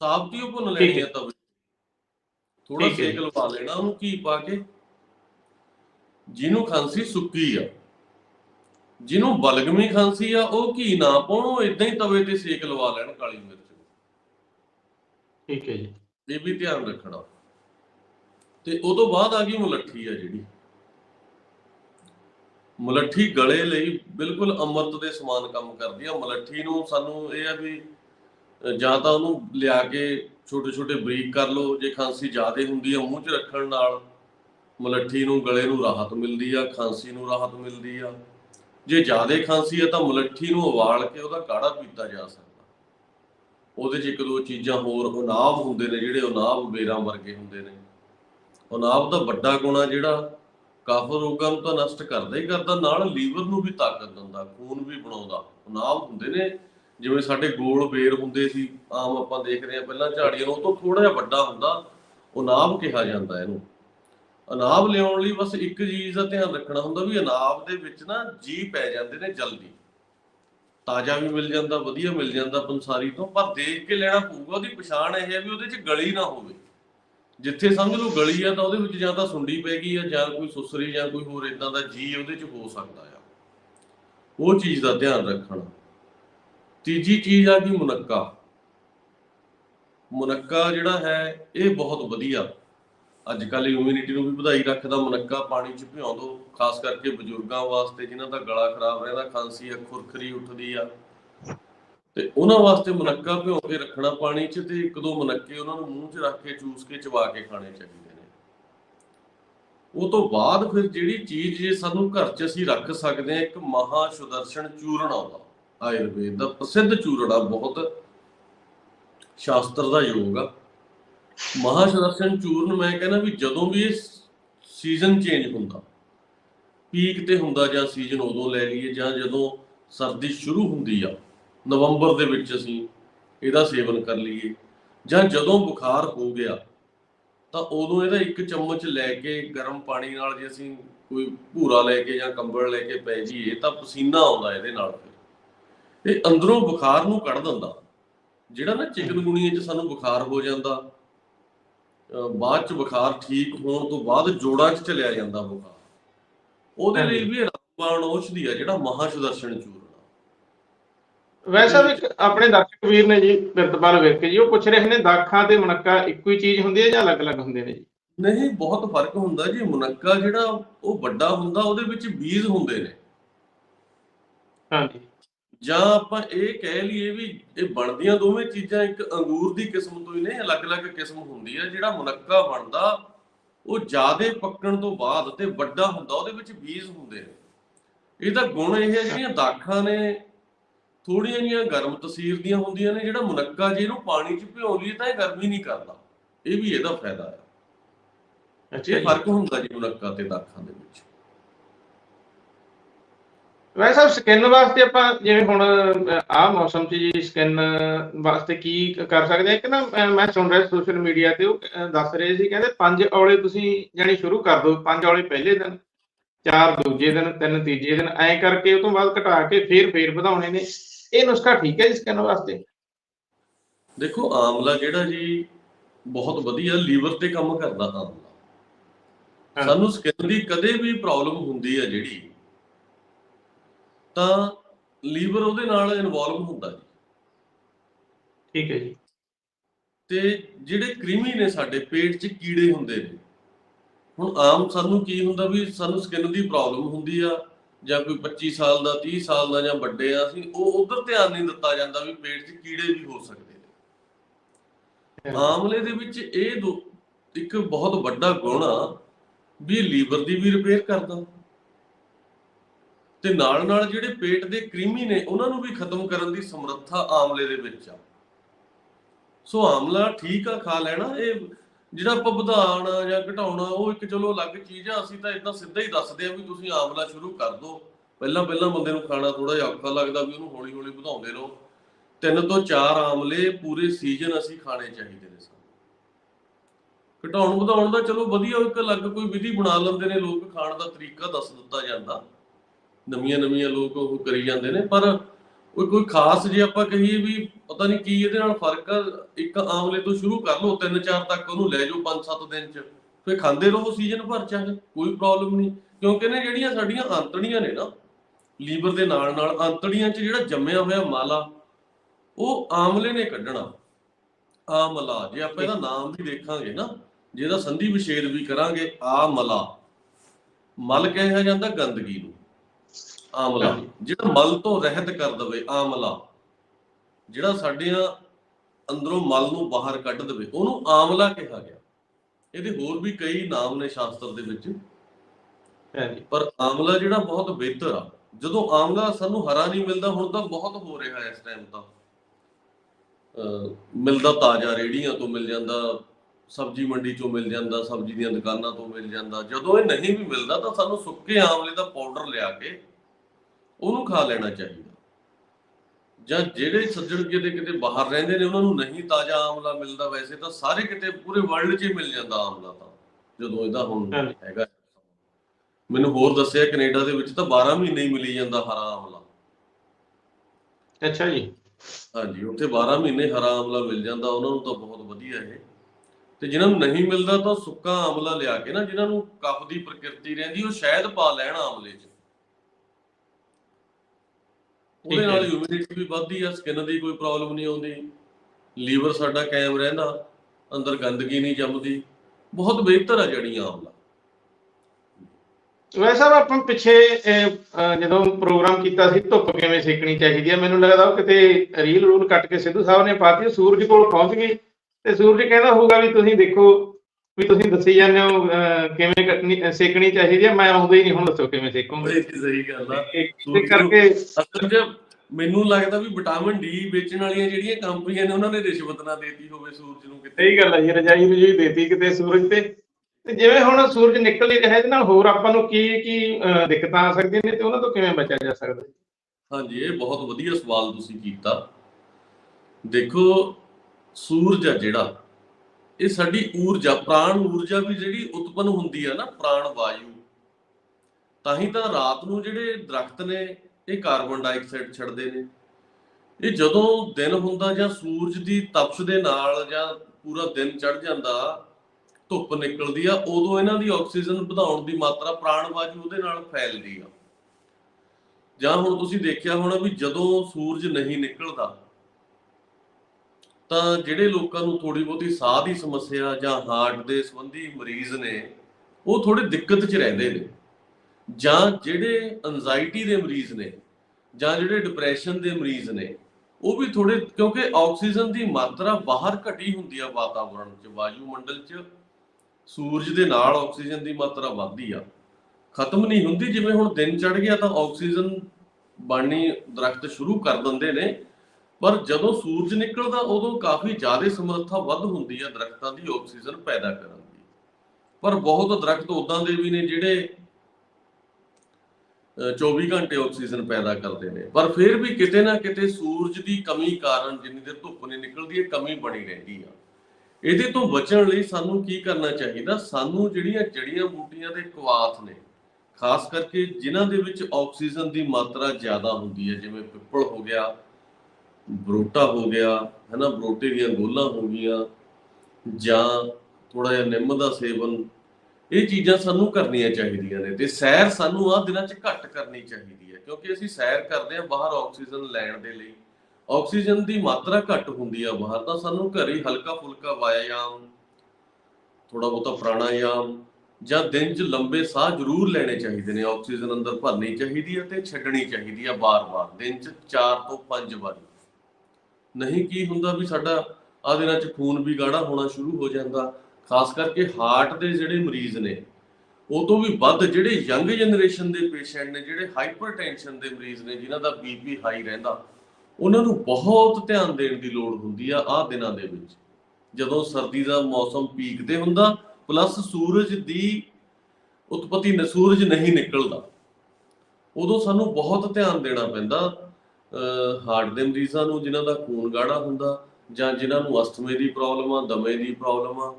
Speaker 2: ਸਾਬਤੀ ਉਹ ਭੁੰਨ ਲੈਣੀ
Speaker 1: ਹੈ।
Speaker 2: ਆ ਤਵੇ ਥੋੜਾ ਸੇਕ ਲਵਾ ਲੈਣਾ ਉਹਨੂੰ ਘੀ ਪਾ ਕੇ। ਜਿਹਨੂੰ ਖਾਂਸੀ ਸੁੱਕੀ ਆ। ਜਿਹਨੂੰ ਬਲਗਮੀ ਖਾਂਸੀ ਆ ਉਹ ਘੀ ਨਾ ਪਾਉਣ ਉਹ ਇਦਾਂ ਹੀ ਤਵੇ ਤੇ ਸੇਕ ਲਵਾ ਲੈਣ ਕਾਲੀ ਮਿਰਚ
Speaker 1: ਠੀਕ ਹੈ ਜੀ।
Speaker 2: ਇਹ ਵੀ ਧਿਆਨ ਰੱਖਣਾ। ਤੇ ਉਹ ਤੋਂ ਬਾਅਦ ਆ ਗਈ ਮੁਲੱਠੀ ਆ ਜਿਹੜੀ। ਮਲੱਠੀ ਗਲੇ ਲਈ ਬਿਲਕੁਲ ਅੰਮ੍ਰਿਤ ਦੇ ਸਮਾਨ ਕੰਮ ਕਰਦੀ ਆ। ਮਲੱਠੀ ਨੂੰ ਸਾਨੂੰ ਇਹ ਆ ਵੀ ਜਾਂ ਤਾਂ ਉਹਨੂੰ ਲਿਆ ਕੇ ਛੋਟੇ ਛੋਟੇ ਬਰੀਕ ਕਰ ਲਓ, ਜੇ ਖਾਂਸੀ ਜ਼ਿਆਦਾ ਹੁੰਦੀ ਆ ਮੂੰਹ 'ਚ ਰੱਖਣ ਨਾਲ, ਮਲੱਠੀ ਨੂੰ ਗਲੇ ਨੂੰ ਰਾਹਤ ਮਿਲਦੀ ਆ, ਖਾਂਸੀ ਨੂੰ ਰਾਹਤ ਮਿਲਦੀ ਆ। ਜੇ ਜ਼ਿਆਦਾ ਖਾਂਸੀ ਆ ਤਾਂ ਮਲੱਠੀ ਨੂੰ ਉਬਾਲ ਕੇ ਉਹਦਾ ਕਾੜਾ ਪੀਤਾ ਜਾ ਸਕਦਾ। ਉਹਦੇ 'ਚ ਇੱਕ ਦੋ ਚੀਜ਼ਾਂ ਹੋਰ ਉਨਾਬ ਹੁੰਦੇ ਨੇ, ਜਿਹੜੇ ਉਨਾਬ ਬੇਰਾਂ ਵਰਗੇ ਹੁੰਦੇ ਨੇ। ਉਨਾਬ ਦਾ ਵੱਡਾ ਗੁਣਾ ਜਿਹੜਾ ਕਾਫਰ ਰੋਗਾਂ ਨੂੰ ਤਾਂ ਨਸ਼ਟ ਕਰਦਾ ਹੀ ਕਰਦਾ, ਨਾਲ ਲੀਵਰ ਨੂੰ ਵੀ ਤਾਕਤ ਦਿੰਦਾ, ਖੂਨ ਵੀ ਬਣਾਉਂਦਾ। ਉਨਾਬ ਹੁੰਦੇ ਨੇ, ਜਿਵੇਂ ਸਾਡੇ ਗੋਲ ਬੇਰ ਹੁੰਦੇ ਸੀ, ਆਮ ਆਪਾਂ ਦੇਖ ਰਹੇ ਹਾਂ ਪਹਿਲਾਂ ਝਾੜੀਆਂ ਨੂੰ ਉਹ ਤੋਂ ਥੋੜਾ ਜਿਹਾ ਵੱਡਾ ਹੁੰਦਾ ਉਨਾਬ ਕਿਹਾ ਜਾਂਦਾ ਇਹਨੂੰ। ਅਨਾਬ ਲਿਆਉਣ ਲਈ ਬਸ ਇੱਕ ਚੀਜ਼ ਦਾ ਧਿਆਨ ਰੱਖਣਾ ਹੁੰਦਾ ਵੀ ਅਨਾਬ ਦੇ ਵਿੱਚ ਨਾ ਜੀ ਪੈ ਜਾਂਦੇ ਨੇ ਜਲਦੀ। ਤਾਜ਼ਾ ਵੀ ਮਿਲ ਜਾਂਦਾ, ਵਧੀਆ ਮਿਲ ਜਾਂਦਾ ਪੰਸਾਰੀ ਤੋਂ, ਪਰ ਦੇਖ ਕੇ ਲੈਣਾ ਪਊਗਾ, ਉਹਦੀ ਪਛਾਣ ਇਹ ਹੈ ਵੀ ਉਹਦੇ 'ਚ ਗਲੀ ਨਾ ਹੋਵੇ। ਜਿੱਥੇ ਸਮਝ ਲਓ ਗਲੀ ਆ ਤਾਂ ਉਹਦੇ ਵਿੱਚ ਜਾਂ ਤਾਂ ਸੁੰਡੀ ਪੈ ਗਈ ਆ, ਜਾਂ ਕੋਈ ਸੁਸਰੀ ਜਾਂ ਕੋਈ ਹੋਰ ਇਦਾਂ ਦਾ ਜੀ ਉਹਦੇ 'ਚ ਹੋ ਸਕਦਾ ਆ। ਉਹ ਚੀਜ਼ ਦਾ ਧਿਆਨ ਰੱਖਣਾ। ਤੀਜੀ ਚੀਜ਼ ਆ ਗਈ ਮੁਨੱਕਾ। ਮੁਨੱਕਾ ਜਿਹੜਾ ਹੈ, ਇਹ ਬਹੁਤ ਵਧੀਆ। ਅੱਜ ਕੱਲ ਇਮਿਊਨਿਟੀ ਨੂੰ ਵੀ ਵਧਾਈ ਰੱਖਦਾ ਮੁਨੱਕਾ, ਪਾਣੀ 'ਚ ਭਿਉਂ ਦਿਓ ਖਾਸ ਕਰਕੇ ਬਜ਼ੁਰਗਾਂ ਵਾਸਤੇ ਜਿਨ੍ਹਾਂ ਦਾ ਗਲਾ ਖਰਾਬ ਰਹਿੰਦਾ, ਖਾਂਸੀ ਆ, ਖੁਰਖਰੀ ਉੱਠਦੀ ਆ। ਤੇ ਉਹਨਾਂ ਵਾਸਤੇ ਮੁਨੱਕਾ ਭਿਉਂ ਕੇ ਰੱਖਣਾ ਪਾਣੀ 'ਚ ਤੇ ਇੱਕ ਦੋ ਮੁਨੱਕੇ ਉਹਨਾਂ ਨੂੰ ਮੂੰਹ 'ਚ ਰੱਖ ਕੇ, ਚੂਸ ਕੇ ਚਵਾ ਕੇ ਖਾਣੇ ਚਾਹੀਦੇ ਨੇ। ਉਹ ਤੋਂ ਬਾਅਦ ਫਿਰ ਜਿਹੜੀ ਚੀਜ਼ ਜੇ ਸਾਨੂੰ ਘਰ 'ਚ ਅਸੀਂ ਰੱਖ ਸਕਦੇ ਹਾਂ, ਇੱਕ ਮਹਾ ਸੁਦਰਸ਼ਨ ਚੂਰਨ ਆਉਂਦਾ। ਆਯੁਰਵੇਦ ਦਾ ਪ੍ਰਸਿੱਧ ਚੂਰਨ ਬਹੁਤ ਸ਼ਾਸਤਰ ਦਾ ਯੋਗ ਆ। ਮਹਾ ਸੁਦਰਸ਼ਨ ਚੂਰਨ ਮੈਂ ਕਹਿੰਦਾ ਵੀ ਜਦੋਂ ਵੀ ਇਹ ਸੀਜ਼ਨ ਚੇਂਜ ਹੁੰਦਾ, ਪੀਕ ਤੇ ਹੁੰਦਾ ਜਾਂ ਸੀਜ਼ਨ ਉਦੋਂ ਲੈ ਲਈਏ ਜਾਂ ਜਦੋਂ ਸਰਦੀ ਸ਼ੁਰੂ ਹੁੰਦੀ ਆ ਨਵੰਬਰ ਦੇ ਵਿੱਚ ਅਸੀਂ ਇਹਦਾ ਸੇਵਨ ਕਰ ਲਈਏ। ਜਾਂ ਜਦੋਂ ਬੁਖਾਰ ਹੋ ਗਿਆ ਤਾਂ ਉਦੋਂ ਇਹਦਾ ਇੱਕ ਚਮਚ ਲੈ ਕੇ ਗਰਮ ਪਾਣੀ ਨਾਲ ਜੇ ਅਸੀਂ ਕੋਈ ਭੂਰਾ ਲੈ ਕੇ ਜਾਂ ਕੰਬਲ ਲੈ ਕੇ ਪੈ ਜਾਈਏ ਤਾਂ ਪਸੀਨਾ ਆਉਂਦਾ ਇਹਦੇ ਨਾਲ ਫਿਰ। ਇਹ ਅੰਦਰੋਂ ਬੁਖਾਰ ਨੂੰ ਕੱਢ ਦਿੰਦਾ। ਜਿਹੜਾ ਨਾ ਚਿਕਨਗੁਣੀਏ 'ਚ ਸਾਨੂੰ ਬੁਖਾਰ ਹੋ ਜਾਂਦਾ ਬਾਅਦ 'ਚ ਬੁਖਾਰ ਠੀਕ ਹੋਣ ਤੋਂ ਬਾਅਦ ਜੋੜਾਂ 'ਚ ਚਲਿਆ ਜਾਂਦਾ ਬੁਖਾਰ। ਉਹਦੇ ਲਈ ਵੀ ਰਾਮਬਾਣ ਔਸ਼ਧੀ ਆ ਜਿਹੜਾ ਮਹਾਸ਼ੁਦਰਸ਼ਨ ਚੂਰਨ ਆ
Speaker 1: ਵੈਸੇ ਵੀ ਆਪਣੇ ਦਰਸ਼ਕ ਵੀਰ ਨੇ ਜੀ ਬਿਰਤਪਾਲ ਵਿਰਕ ਜੀ ਉਹ ਪੁੱਛ ਰਹੇ ਨੇ ਦਾਖਾਂ ਤੇ ਮੁਨੱਕਾ ਇੱਕੋ ਹੀ ਚੀਜ਼ ਹੁੰਦੀ ਹੈ ਜਾਂ ਅਲੱਗ-ਅਲੱਗ ਹੁੰਦੇ ਨੇ ਜੀ?
Speaker 2: ਨਹੀਂ ਬਹੁਤ ਫ਼ਰਕ ਹੁੰਦਾ ਜੀ ਮੁਨੱਕਾ ਜਿਹੜਾ ਉਹ ਵੱਡਾ ਹੁੰਦਾ ਉਹਦੇ ਵਿੱਚ ਬੀਜ ਹੁੰਦੇ ਨੇ।
Speaker 1: ਹਾਂਜੀ।
Speaker 2: ਜਾਂ ਆਪਾਂ ਇਹ ਕਹਿ ਲਈਏ ਵੀ ਇਹ ਬਣਦੀਆਂ ਦੋਵੇਂ ਚੀਜ਼ਾਂ ਇੱਕ ਅੰਗੂਰ ਦੀ ਕਿਸਮ ਤੋਂ ਹੀ ਨੇ ਅਲੱਗ-ਅਲੱਗ ਕਿਸਮ ਹੁੰਦੀ ਹੈ। ਜਿਹੜਾ ਮੁਨੱਕਾ ਬਣਦਾ ਉਹ ਜ਼ਿਆਦੇ ਪੱਕਣ ਤੋਂ ਬਾਅਦ ਤੇ ਵੱਡਾ ਹੁੰਦਾ ਉਹਦੇ ਵਿੱਚ ਬੀਜ ਹੁੰਦੇ ਨੇ। ਇਹਦਾ ਗੁਣ ਇਹ ਹੈ ਜਿਹੜੀਆਂ ਦਾਖਾਂ ਨੇ ਥੋੜੀਆਂ ਜੀਆਂ ਗਰਮ ਤਸੀਰ ਦੀਆਂ ਹੁੰਦੀਆਂ ਨੇ ਜਿਹੜਾ ਮੁਨੱਕਾ ਜੇ ਇਹਨੂੰ ਪਾਣੀ 'ਚ ਭਿਉਂ ਲਈਏ ਤਾਂ ਇਹ ਗਰਮੀ ਨਹੀਂ ਕਰਦਾ। ਇਹ ਵੀ ਇਹਦਾ ਫਾਇਦਾ ਹੈ
Speaker 1: ਅੱਛਾ
Speaker 2: ਇਹ ਫ਼ਰਕ ਹੁੰਦਾ ਜੀ ਮੁਨੱਕਾ ਤੇ ਦਾਖਾਂ ਦੇ ਵਿੱਚ।
Speaker 1: ਵੈਸੇ ਸਕਿਨ ਵਾਸਤੇ ਆਪਾਂ ਜਿਵੇਂ ਹੁਣ ਆਹ ਮੌਸਮ 'ਚ ਜੀ ਸਕਿਨ ਵਾਸਤੇ ਕੀ ਕਰ ਸਕਦੇ ਆ? ਇੱਕ ਨਾ ਮੈਂ ਸੁਣ ਰਿਹਾ ਸੋਸ਼ਲ ਮੀਡੀਆ ਤੇ ਉਹ ਦੱਸ ਰਹੇ ਸੀ ਕਹਿੰਦੇ ਪੰਜ ਔਲੇ ਤੁਸੀਂ ਜਾਣੀ ਸ਼ੁਰੂ ਕਰ ਦਿਓ ਪੰਜ ਔਲੇ ਪਹਿਲੇ ਦਿਨ। ਚਾਰ ਦੂਜੇ ਦਿਨ ਤਿੰਨ ਤੀਜੇ ਦਿਨ ਐਂ ਕਰਕੇ ਉਹ ਤੋਂ ਬਾਅਦ ਘਟਾ ਕੇ ਫੇਰ ਫੇਰ ਵਧਾਉਣੇ ਨੇ। ਇਹ ਨੁਸਖਾ ਠੀਕ ਹੈ ਜੀ ਸਕਿਨ ਵਾਸਤੇ?
Speaker 2: ਦੇਖੋ ਆਮਲਾ ਜਿਹੜਾ ਜੀ ਬਹੁਤ ਵਧੀਆ ਲੀਵਰ ਤੇ ਕੰਮ ਕਰਦਾ ਆਮਲਾ। ਸਾਨੂੰ ਸਕਿਨ ਦੀ ਕਦੇ ਵੀ ਪ੍ਰੋਬਲਮ ਹੁੰਦੀ ਹੈ ਜਿਹੜੀ ਤਾਂ ਲੀਵਰ ਉਹਦੇ ਨਾਲ ਇਨਵੋਲਵ ਹੁੰਦਾ ਜੀ।
Speaker 1: ਠੀਕ ਹੈ ਜੀ।
Speaker 2: ਤੇ ਜਿਹੜੇ ਕ੍ਰਿਮੀ ਨੇ ਸਾਡੇ ਪੇਟ 'ਚ ਕੀੜੇ ਹੁੰਦੇ ਨੇ ਹੁਣ ਆਮ ਸਾਨੂੰ ਕੀ ਹੁੰਦਾ ਵੀ ਸਾਨੂੰ ਸਕਿਨ ਦੀ ਪ੍ਰੋਬਲਮ ਹੁੰਦੀ ਆ, ਜਾਂ ਕੋਈ 25 ਸਾਲ ਦਾ 30 ਸਾਲ ਦਾ ਜਾਂ ਵੱਡੇ ਆ, ਅਸੀਂ ਉਹ ਉਧਰ ਧਿਆਨ ਨਹੀਂ ਦਿੱਤਾ ਜਾਂਦਾ ਵੀ ਪੇਟ 'ਚ ਕੀੜੇ ਵੀ ਹੋ ਸਕਦੇ ਨੇ। ਆਮਲੇ ਦੇ ਵਿੱਚ ਇਹ ਇੱਕ ਬਹੁਤ ਵੱਡਾ ਗੁਣ ਆ ਵੀ ਲੀਵਰ ਦੀ ਵੀ ਰਿਪੇਅਰ ਕਰਦਾ। ਤੇ ਨਾਲ ਨਾਲ ਜਿਹੜੇ ਪੇਟ ਦੇ ਕ੍ਰਿਮੀ ਨੇ, ਉਹਨਾਂ ਨੂੰ ਵੀ ਖਤਮ ਕਰਨ ਦੀ ਸਮਰੱਥਾ ਆਮਲੇ ਦੇ ਵਿੱਚ ਆ। ਸੋ ਆਮਲਾ ਠੀਕ ਆ, ਖਾ ਲੈਣਾ, ਇਹ ਜਿਹੜਾ ਆਪਾਂ ਵਧਾਉਣਾ ਜਾਂ ਘਟਾਉਣਾ, ਉਹ ਇੱਕ ਚਲੋ ਅਲੱਗ ਚੀਜ਼ ਆ, ਅਸੀਂ ਤਾਂ ਇਦਾਂ ਸਿੱਧਾ ਹੀ ਦੱਸਦੇ ਆ ਵੀ ਤੁਸੀਂ ਆਮਲਾ ਸ਼ੁਰੂ ਕਰ ਦਿਓ। ਪਹਿਲਾਂ ਪਹਿਲਾਂ ਬੰਦੇ ਨੂੰ ਖਾਣਾ ਥੋੜਾ ਜਿਹਾ ਔਖਾ ਲੱਗਦਾ ਵੀ ਉਹਨੂੰ ਹੌਲੀ ਹੌਲੀ ਵਧਾਉਂਦੇ ਰਹੋ। ਤਿੰਨ ਤੋਂ ਚਾਰ ਆਮਲੇ ਪੂਰੇ ਸੀਜ਼ਨ ਅਸੀਂ ਖਾਣੇ ਚਾਹੀਦੇ ਨੇ ਸਾਨੂੰ। ਘਟਾਉਣ ਵਧਾਉਣ ਦਾ ਚਲੋ ਵਧੀਆ ਇੱਕ ਅਲੱਗ ਕੋਈ ਵਿਧੀ ਬਣਾ ਲੈਂਦੇ ਨੇ ਲੋਕ, ਖਾਣ ਦਾ ਤਰੀਕਾ ਦੱਸ ਦਿੱਤਾ ਜਾਂਦਾ। ਨਵੀਆਂ ਨਵੀਆਂ ਲੋਕ ਉਹ ਕਰੀ ਜਾਂਦੇ ਨੇ, ਪਰ ਕੋਈ ਕੋਈ ਖਾਸ ਜੇ ਆਪਾਂ ਕਹੀਏ ਵੀ ਪਤਾ ਨਹੀਂ ਕੀ ਇਹਦੇ ਨਾਲ ਫ਼ਰਕ ਇੱਕ ਆਮਲੇ ਤੋਂ ਸ਼ੁਰੂ ਕਰ ਲਓ, ਤਿੰਨ ਚਾਰ ਤੱਕ ਉਹਨੂੰ ਲੈ ਜਾਓ 5-7 ਦਿਨ ਚ, ਫਿਰ ਖਾਂਦੇ ਰਹੋ ਸੀਜ਼ਨ ਭਰ ਚਾਹੇ ਕੋਈ ਪ੍ਰੋਬਲਮ ਨਹੀਂ। ਕਿਉਂਕਿ ਨੇ ਜਿਹੜੀਆਂ ਸਾਡੀਆਂ ਆਂਤੜੀਆਂ ਨੇ ਨਾ, ਲੀਵਰ ਦੇ ਨਾਲ ਨਾਲ ਆਂਤੜੀਆਂ 'ਚ ਜਿਹੜਾ ਜੰਮਿਆ ਹੋਇਆ ਮਾਲਾ, ਉਹ ਆਮਲੇ ਨੇ ਕੱਢਣਾ। ਆਮਲਾ, ਜੇ ਆਪਾਂ ਇਹਦਾ ਨਾਮ ਵੀ ਦੇਖਾਂਗੇ ਨਾ ਜੇ ਸੰਧੀ ਵਿਛੇਦ ਵੀ ਕਰਾਂਗੇ, ਆਮਲਾ। ਮਲ ਕਿਹਾ ਜਾਂਦਾ ਗੰਦਗੀ ਨੂੰ। ਆਮਲਾ। ਜਿਹੜਾ ਮਲ ਤੋਂ ਰਹਿਤ ਕਰ ਦਵੇ ਆਮਲਾ। ਜਿਹੜਾ ਸਾਡੀਆਂ ਅੰਦਰੋਂ ਮਲ ਨੂੰ ਬਾਹਰ ਕੱਢ ਦਵੇ ਉਹਨੂੰ ਆਮਲਾ ਕਿਹਾ ਗਿਆ। ਇਹਦੇ ਹੋਰ ਵੀ ਕਈ ਨਾਮ ਨੇ ਸ਼ਾਸਤਰ ਦੇ ਵਿੱਚ।
Speaker 1: ਹਾਂਜੀ।
Speaker 2: ਪਰ ਆਮਲਾ ਜਿਹੜਾ ਬਹੁਤ ਬਿਹਤਰ ਆ। ਜਦੋਂ ਆਮਲਾ ਸਾਨੂੰ ਹਰਾ ਨਹੀਂ ਮਿਲਦਾ ਹੁਣ ਤਾਂ ਬਹੁਤ ਹੋ ਰਿਹਾ ਇਸ ਟਾਈਮ ਤਾਂ। ਮਿਲਦਾ ਤਾਜ਼ਾ ਰੇੜੀਆਂ ਤੋਂ ਮਿਲ ਜਾਂਦਾ ਸਬਜ਼ੀ ਮੰਡੀ ਚੋਂ ਮਿਲ ਜਾਂਦਾ ਸਬਜ਼ੀ ਦੀਆਂ ਦੁਕਾਨਾਂ ਤੋਂ ਮਿਲ ਜਾਂਦਾ। ਜਦੋਂ ਇਹ ਨਹੀਂ ਵੀ ਮਿਲਦਾ ਤਾਂ ਸਾਨੂੰ ਸੁੱਕੇ ਆਮਲੇ ਦਾ ਪਾਊਡਰ ਲਿਆ ਕੇ ਉਹਨੂੰ ਖਾ ਲੈਣਾ ਚਾਹੀਦਾ। ਜਾਂ ਜਿਹੜੇ ਸੱਜਣ ਕਿਤੇ ਕਿਤੇ ਬਾਹਰ ਰਹਿੰਦੇ ਨੇ ਉਹਨਾਂ ਨੂੰ ਨਹੀਂ ਤਾਜ਼ਾ ਆਮਲਾ ਮਿਲਦਾ ਵੈਸੇ ਤਾਂ ਸਾਰੇ ਕਿਤੇ ਪੂਰੇ ਵਰਲਡ 'ਚ ਹੀ ਮਿਲ ਜਾਂਦਾ ਆਮਲਾ ਤਾਂ ਜਦੋਂ ਇਹਦਾ ਹੁਣ। ਹੈਗਾ। ਮੈਨੂੰ ਹੋਰ ਦੱਸਿਆ ਕੈਨੇਡਾ ਦੇ ਵਿੱਚ ਤਾਂ 12 ਮਹੀਨੇ ਹੀ ਮਿਲੀ ਜਾਂਦਾ ਹਰਾ ਆਮਲਾ।
Speaker 1: ਅੱਛਾ ਜੀ।
Speaker 2: ਹਾਂਜੀ ਉੱਥੇ 12 ਮਹੀਨੇ ਹਰਾ ਆਮਲਾ ਮਿਲ ਜਾਂਦਾ ਉਹਨਾਂ ਨੂੰ ਤਾਂ ਬਹੁਤ ਵਧੀਆ ਇਹ। ਤੇ ਜਿਨ੍ਹਾਂ ਨੂੰ ਨਹੀਂ ਮਿਲਦਾ ਤਾਂ ਸੁੱਕਾ ਆਮਲਾ ਲਿਆ ਕੇ ਨਾ ਜਿਨ੍ਹਾਂ ਨੂੰ ਕਫ ਦੀ ਪ੍ਰਕਿਰਤੀ ਰਹਿੰਦੀ ਉਹ ਸ਼ਾਇਦ ਪਾ ਲੈਣ ਆਮਲੇ 'ਚ। ਉਹਦੇ। ਨਾਲ ਇਮਿਊਨਿਟੀ ਵੀ ਵੱਧਦੀ ਆ ਸਕਿਨ ਦੀ ਕੋਈ ਪ੍ਰੋਬਲਮ ਨਹੀਂ ਆਉਂਦੀ। ਲੀਵਰ ਸਾਡਾ ਕਾਇਮ ਰਹਿੰਦਾ ਅੰਦਰ ਗੰਦਗੀ ਨਹੀਂ ਜੰਮਦੀ। ਬਹੁਤ ਬਿਹਤਰ ਆ ਜੜੀਆਂ ਆਮਲਾ
Speaker 1: ਵੈਸੇ ਸਾਹਿਬ ਆਪਾਂ ਪਿੱਛੇ ਜਦੋਂ ਪ੍ਰੋਗਰਾਮ ਕੀਤਾ ਸੀ ਧੁੱਪ ਕਿਵੇਂ ਸੇਕਣੀ ਚਾਹੀਦੀ ਹੈ ਮੈਨੂੰ ਲੱਗਦਾ ਉਹ ਕਿਤੇ ਰੀਲ ਰੂਲ ਕੱਟ ਕੇ ਸਿੱਧੂ ਸਾਹਿਬ ਨੇ ਪਾਤੀ ਸੂਰਜ ਕੋਲ ਪਹੁੰਚ ਗਈ। ਤੇ ਸੂਰਜ ਕਹਿੰਦਾ ਹੋਊਗਾ ਵੀ ਤੁਸੀਂ ਦੇਖੋ ਵੀ ਤੁਸੀਂ ਦੱਸੀ ਜਾਂਦੇ ਹੋ ਕਿਵੇਂ ਕੱਟਣੀ ਸੇਕਣੀ ਚਾਹੀਦੀ ਹੈ? ਮੈਂ ਆਉਂਦਾ ਹੀ ਨਹੀਂ ਹੁਣ ਦੱਸੋ ਕਿਵੇਂ ਸੇਕੂਗੇ?
Speaker 2: ਸਹੀ ਗੱਲ ਆ।
Speaker 1: ਇਹ ਕਰਕੇ?
Speaker 2: ਅਸਲ 'ਚ ਮੈਨੂੰ ਲੱਗਦਾ ਵੀ ਵਿਟਾਮਿਨ ਡੀ ਵੇਚਣ ਵਾਲੀਆਂ ਜਿਹੜੀਆਂ ਕੰਪਨੀਆਂ ਨੇ ਉਹਨਾਂ ਨੇ ਰਿਸ਼ਵਤ ਨਾ ਦੇਤੀ ਹੋਵੇ ਸੂਰਜ ਨੂੰ ਕਿਤੇ।
Speaker 1: ਸਹੀ ਗੱਲ ਹੈ ਜੀ ਰਜਾਈ ਰਜੂਈ ਦੇਤੀ ਕਿਤੇ ਸੂਰਜ ਤੇ। ਤੇ ਜਿਵੇਂ ਹੁਣ ਸੂਰਜ ਨਿਕਲ ਹੀ ਰਿਹਾ ਇਹਦੇ ਨਾਲ ਹੋਰ ਆਪਾਂ ਨੂੰ ਕੀ ਕੀ ਦਿੱਕਤਾਂ ਆ ਸਕਦੀਆਂ ਨੇ ਤੇ ਉਹਨਾਂ ਤੋਂ ਕਿਵੇਂ ਬਚਿਆ ਜਾ ਸਕਦਾ?
Speaker 2: ਹਾਂਜੀ ਇਹ ਬਹੁਤ ਵਧੀਆ ਸਵਾਲ ਤੁਸੀਂ ਕੀਤਾ। ਦੇਖੋ ਸੂਰਜ ਆ ਜਿਹੜਾ ਇਹ ਸਾਡੀ ਊਰਜਾ, ਪ੍ਰਾਣ ਊਰਜਾ ਵੀ ਜਿਹੜੀ ਉਤਪੰਨ ਹੁੰਦੀ ਆ ਨਾ, ਪ੍ਰਾਣ ਵਾਯੂ। ਤਾਂ ਹੀ ਤਾਂ ਰਾਤ ਨੂੰ ਜਿਹੜੇ ਦਰਖਤ ਨੇ, ਇਹ ਕਾਰਬਨ ਡਾਈਆਕਸਾਈਡ ਛੱਡਦੇ ਨੇ। ਇਹ ਜਦੋਂ ਦਿਨ ਹੁੰਦਾ ਜਾਂ ਸੂਰਜ ਦੀ ਤਪਸ਼ ਦੇ ਨਾਲ ਜਾਂ ਪੂਰਾ ਦਿਨ ਚੜ ਜਾਂਦਾ, ਧੁੱਪ ਨਿਕਲਦੀ ਆ, ਉਦੋਂ ਇਹਨਾਂ ਦੀ ਆਕਸੀਜਨ ਵਧਾਉਣ ਦੀ ਮਾਤਰਾ ਪ੍ਰਾਣ ਵਾਯੂ ਉਹਦੇ ਨਾਲ ਫੈਲਦੀ ਆ। ਜਾਂ ਹੁਣ ਤੁਸੀਂ ਦੇਖਿਆ ਹੋਣਾ ਵੀ ਜਦੋਂ ਸੂਰਜ ਨਹੀਂ ਨਿਕਲਦਾ ਤਾਂ ਜਿਹੜੇ ਲੋਕਾਂ ਨੂੰ ਥੋੜੀ ਬਹੁਤੀ ਸਾਹ ਦੀ ਸਮੱਸਿਆ ਜਾਂ ਹਾਰਟ ਦੇ ਸੰਬੰਧੀ ਮਰੀਜ਼ ਨੇ, ਉਹ ਥੋੜੇ ਦਿੱਕਤ 'ਚ ਰਹਿੰਦੇ ਨੇ। ਜਾਂ ਜਿਹੜੇ ਐਂਜ਼ਾਈਟੀ ਦੇ ਮਰੀਜ਼ ਨੇ, ਜਾਂ ਜਿਹੜੇ ਡਿਪਰੈਸ਼ਨ ਦੇ ਮਰੀਜ਼ ਨੇ, ਉਹ ਵੀ ਥੋੜੇ ਕਿਉਂਕਿ ਆਕਸੀਜਨ ਦੀ ਮਾਤਰਾ ਬਾਹਰ ਘਟੀ ਹੁੰਦੀ ਆ ਵਾਤਾਵਰਣ 'ਚ, ਵਾਯੂਮੰਡਲ 'ਚ, ਸੂਰਜ ਦੇ ਨਾਲ ਆਕਸੀਜਨ ਦੀ ਮਾਤਰਾ ਵੱਧਦੀ ਆ। ਖਤਮ ਨਹੀਂ ਹੁੰਦੀ, ਜਿਵੇਂ ਹੁਣ ਦਿਨ ਚੜ ਗਿਆ ਤਾਂ ਆਕਸੀਜਨ ਬਾਣੀ ਦਰਖਤ ਸ਼ੁਰੂ ਕਰ ਦਿੰਦੇ ਨੇ ਪਰ ਜਦੋਂ ਸੂਰਜ ਨਿਕਲਦਾ, ਉਦੋਂ ਕਾਫੀ ਜ਼ਿਆਦਾ ਸਮਰੱਥਾ ਵੱਧ ਹੁੰਦੀ ਹੈ ਦਰਖਤਾਂ ਦੀ, ਆਕਸੀਜਨ ਪੈਦਾ ਕਰਨ ਦੀ। ਪਰ ਬਹੁਤ ਦਰਖਤ ਉਦਾਂ ਦੇ ਵੀ ਨੇ ਜਿਹੜੇ 24 ਘੰਟੇ ਆਕਸੀਜਨ ਪੈਦਾ ਕਰਦੇ ਨੇ। ਪਰ ਫਿਰ ਵੀ ਕਿਤੇ ਨਾ ਕਿਤੇ ਸੂਰਜ ਦੀ ਕਮੀ ਕਾਰਨ ਜਿੰਨੀ ਦੇਰ ਧੁੱਪ ਨਹੀਂ ਨਿਕਲਦੀ ਹੈ ਕਮੀ ਬਣੀ ਰਹਿੰਦੀ ਆ। ਇਹਦੇ ਤੋਂ ਬਚਣ ਲਈ ਸਾਨੂੰ ਕੀ ਕਰਨਾ ਚਾਹੀਦਾ? ਸਾਨੂੰ ਜਿਹੜੀਆਂ ਜੜੀਆਂ ਬੂਟੀਆਂ ਦੇ ਕਵਾਥ ਨੇ, ਖਾਸ ਕਰਕੇ ਜਿਨ੍ਹਾਂ ਦੇ ਵਿੱਚ ਆਕਸੀਜਨ ਦੀ ਮਾਤਰਾ ਜ਼ਿਆਦਾ ਹੁੰਦੀ ਹੈ, ਜਿਵੇਂ ਪਿੱਪਲ ਹੋ ਗਿਆ ਬਰੋਟਾ ਹੋ ਗਿਆ, ਹੈਨਾ, ਬਰੋਟੇ ਦੀਆਂ ਗੋਲਾਂ ਹੋ ਗਈਆਂ, ਜਾਂ ਥੋੜਾ ਜਿਹਾ ਨਿੰਮ ਦਾ ਸੇਵਨ, ਇਹ ਚੀਜ਼ਾਂ ਸਾਨੂੰ ਕਰਨੀਆਂ ਚਾਹੀਦੀਆਂ ਨੇ ਤੇ ਸੈਰ ਸਾਨੂੰ ਆਹ ਦਿਨਾਂ 'ਚ ਘੱਟ ਕਰਨੀ ਚਾਹੀਦੀ ਹੈ, ਕਿਉਂਕਿ ਅਸੀਂ ਸੈਰ ਕਰਦੇ ਹਾਂ ਬਾਹਰ ਆਕਸੀਜਨ ਲੈਣ ਦੇ ਲਈ। ਆਕਸੀਜਨ ਦੀ ਮਾਤਰਾ ਘੱਟ ਹੁੰਦੀ ਆ ਬਾਹਰ, ਤਾਂ ਸਾਨੂੰ ਘਰੇ ਹੀ ਹਲਕਾ ਫੁਲਕਾ ਵਾਯਾਮ ਥੋੜਾ ਬਹੁਤਾ ਪ੍ਰਾਣਾਯਾਮ, ਜਾਂ ਦਿਨ 'ਚ ਲੰਬੇ ਸਾਹ ਜ਼ਰੂਰ ਲੈਣੇ ਚਾਹੀਦੇ ਨੇ। ਆਕਸੀਜਨ ਅੰਦਰ ਭਰਨੀ ਚਾਹੀਦੀ ਹੈ ਤੇ ਛੱਡਣੀ ਚਾਹੀਦੀ ਹੈ ਬਾਰ-ਬਾਰ, ਦਿਨ 'ਚ 4 ਤੋਂ 5 ਵਾਰੀ। ਨਹੀਂ ਕੀ ਹੁੰਦਾ ਵੀ ਸਾਡਾ ਆ ਦਿਨਾਂ 'ਚ ਖੂਨ ਵੀ ਗਾੜਾ ਹੋਣਾ ਸ਼ੁਰੂ ਹੋ ਜਾਂਦਾ। ਖਾਸ ਕਰਕੇ ਹਾਰਟ ਦੇ ਜਿਹੜੇ ਮਰੀਜ਼ ਨੇ, ਉਹ ਤੋਂ ਵੀ ਵੱਧ ਜਿਹੜੇ ਯੰਗ ਜਨਰੇਸ਼ਨ ਦੇ ਪੇਸ਼ੈਂਟ ਨੇ, ਜਿਹੜੇ ਹਾਈਪਰਟੈਂਸ਼ਨ ਦੇ ਮਰੀਜ਼ ਨੇ, ਜਿਨ੍ਹਾਂ ਦਾ ਬੀਪੀ ਹਾਈ ਰਹਿੰਦਾ, ਉਹਨਾਂ ਨੂੰ ਬਹੁਤ ਧਿਆਨ ਦੇਣ ਦੀ ਲੋੜ ਹੁੰਦੀ ਆ ਆ ਦਿਨਾਂ ਦੇ ਵਿੱਚ। ਜਦੋਂ ਸਰਦੀ ਦਾ ਮੌਸਮ ਪੀਕ ਤੇ ਹੁੰਦਾ ਪਲੱਸ ਸੂਰਜ ਦੀ ਉਤਪਤੀ ਸੂਰਜ ਨਹੀਂ ਨਿਕਲਦਾ, ਉਦੋਂ ਸਾਨੂੰ ਬਹੁਤ ਧਿਆਨ ਦੇਣਾ ਪੈਂਦਾ। ਹਾਰਟ ਦੇ ਮਰੀਜ਼ਾਂ ਨੂੰ ਜਿਨ੍ਹਾਂ ਦਾ ਖੂਨ ਗਾੜਾ ਹੁੰਦਾ ਜਾਂ ਜਿਨ੍ਹਾਂ ਨੂੰ ਅਸਥਮੇ ਦੀ ਪ੍ਰੋਬਲਮ ਆ, ਦਮੇ ਦੀ ਪ੍ਰੋਬਲਮ ਆ,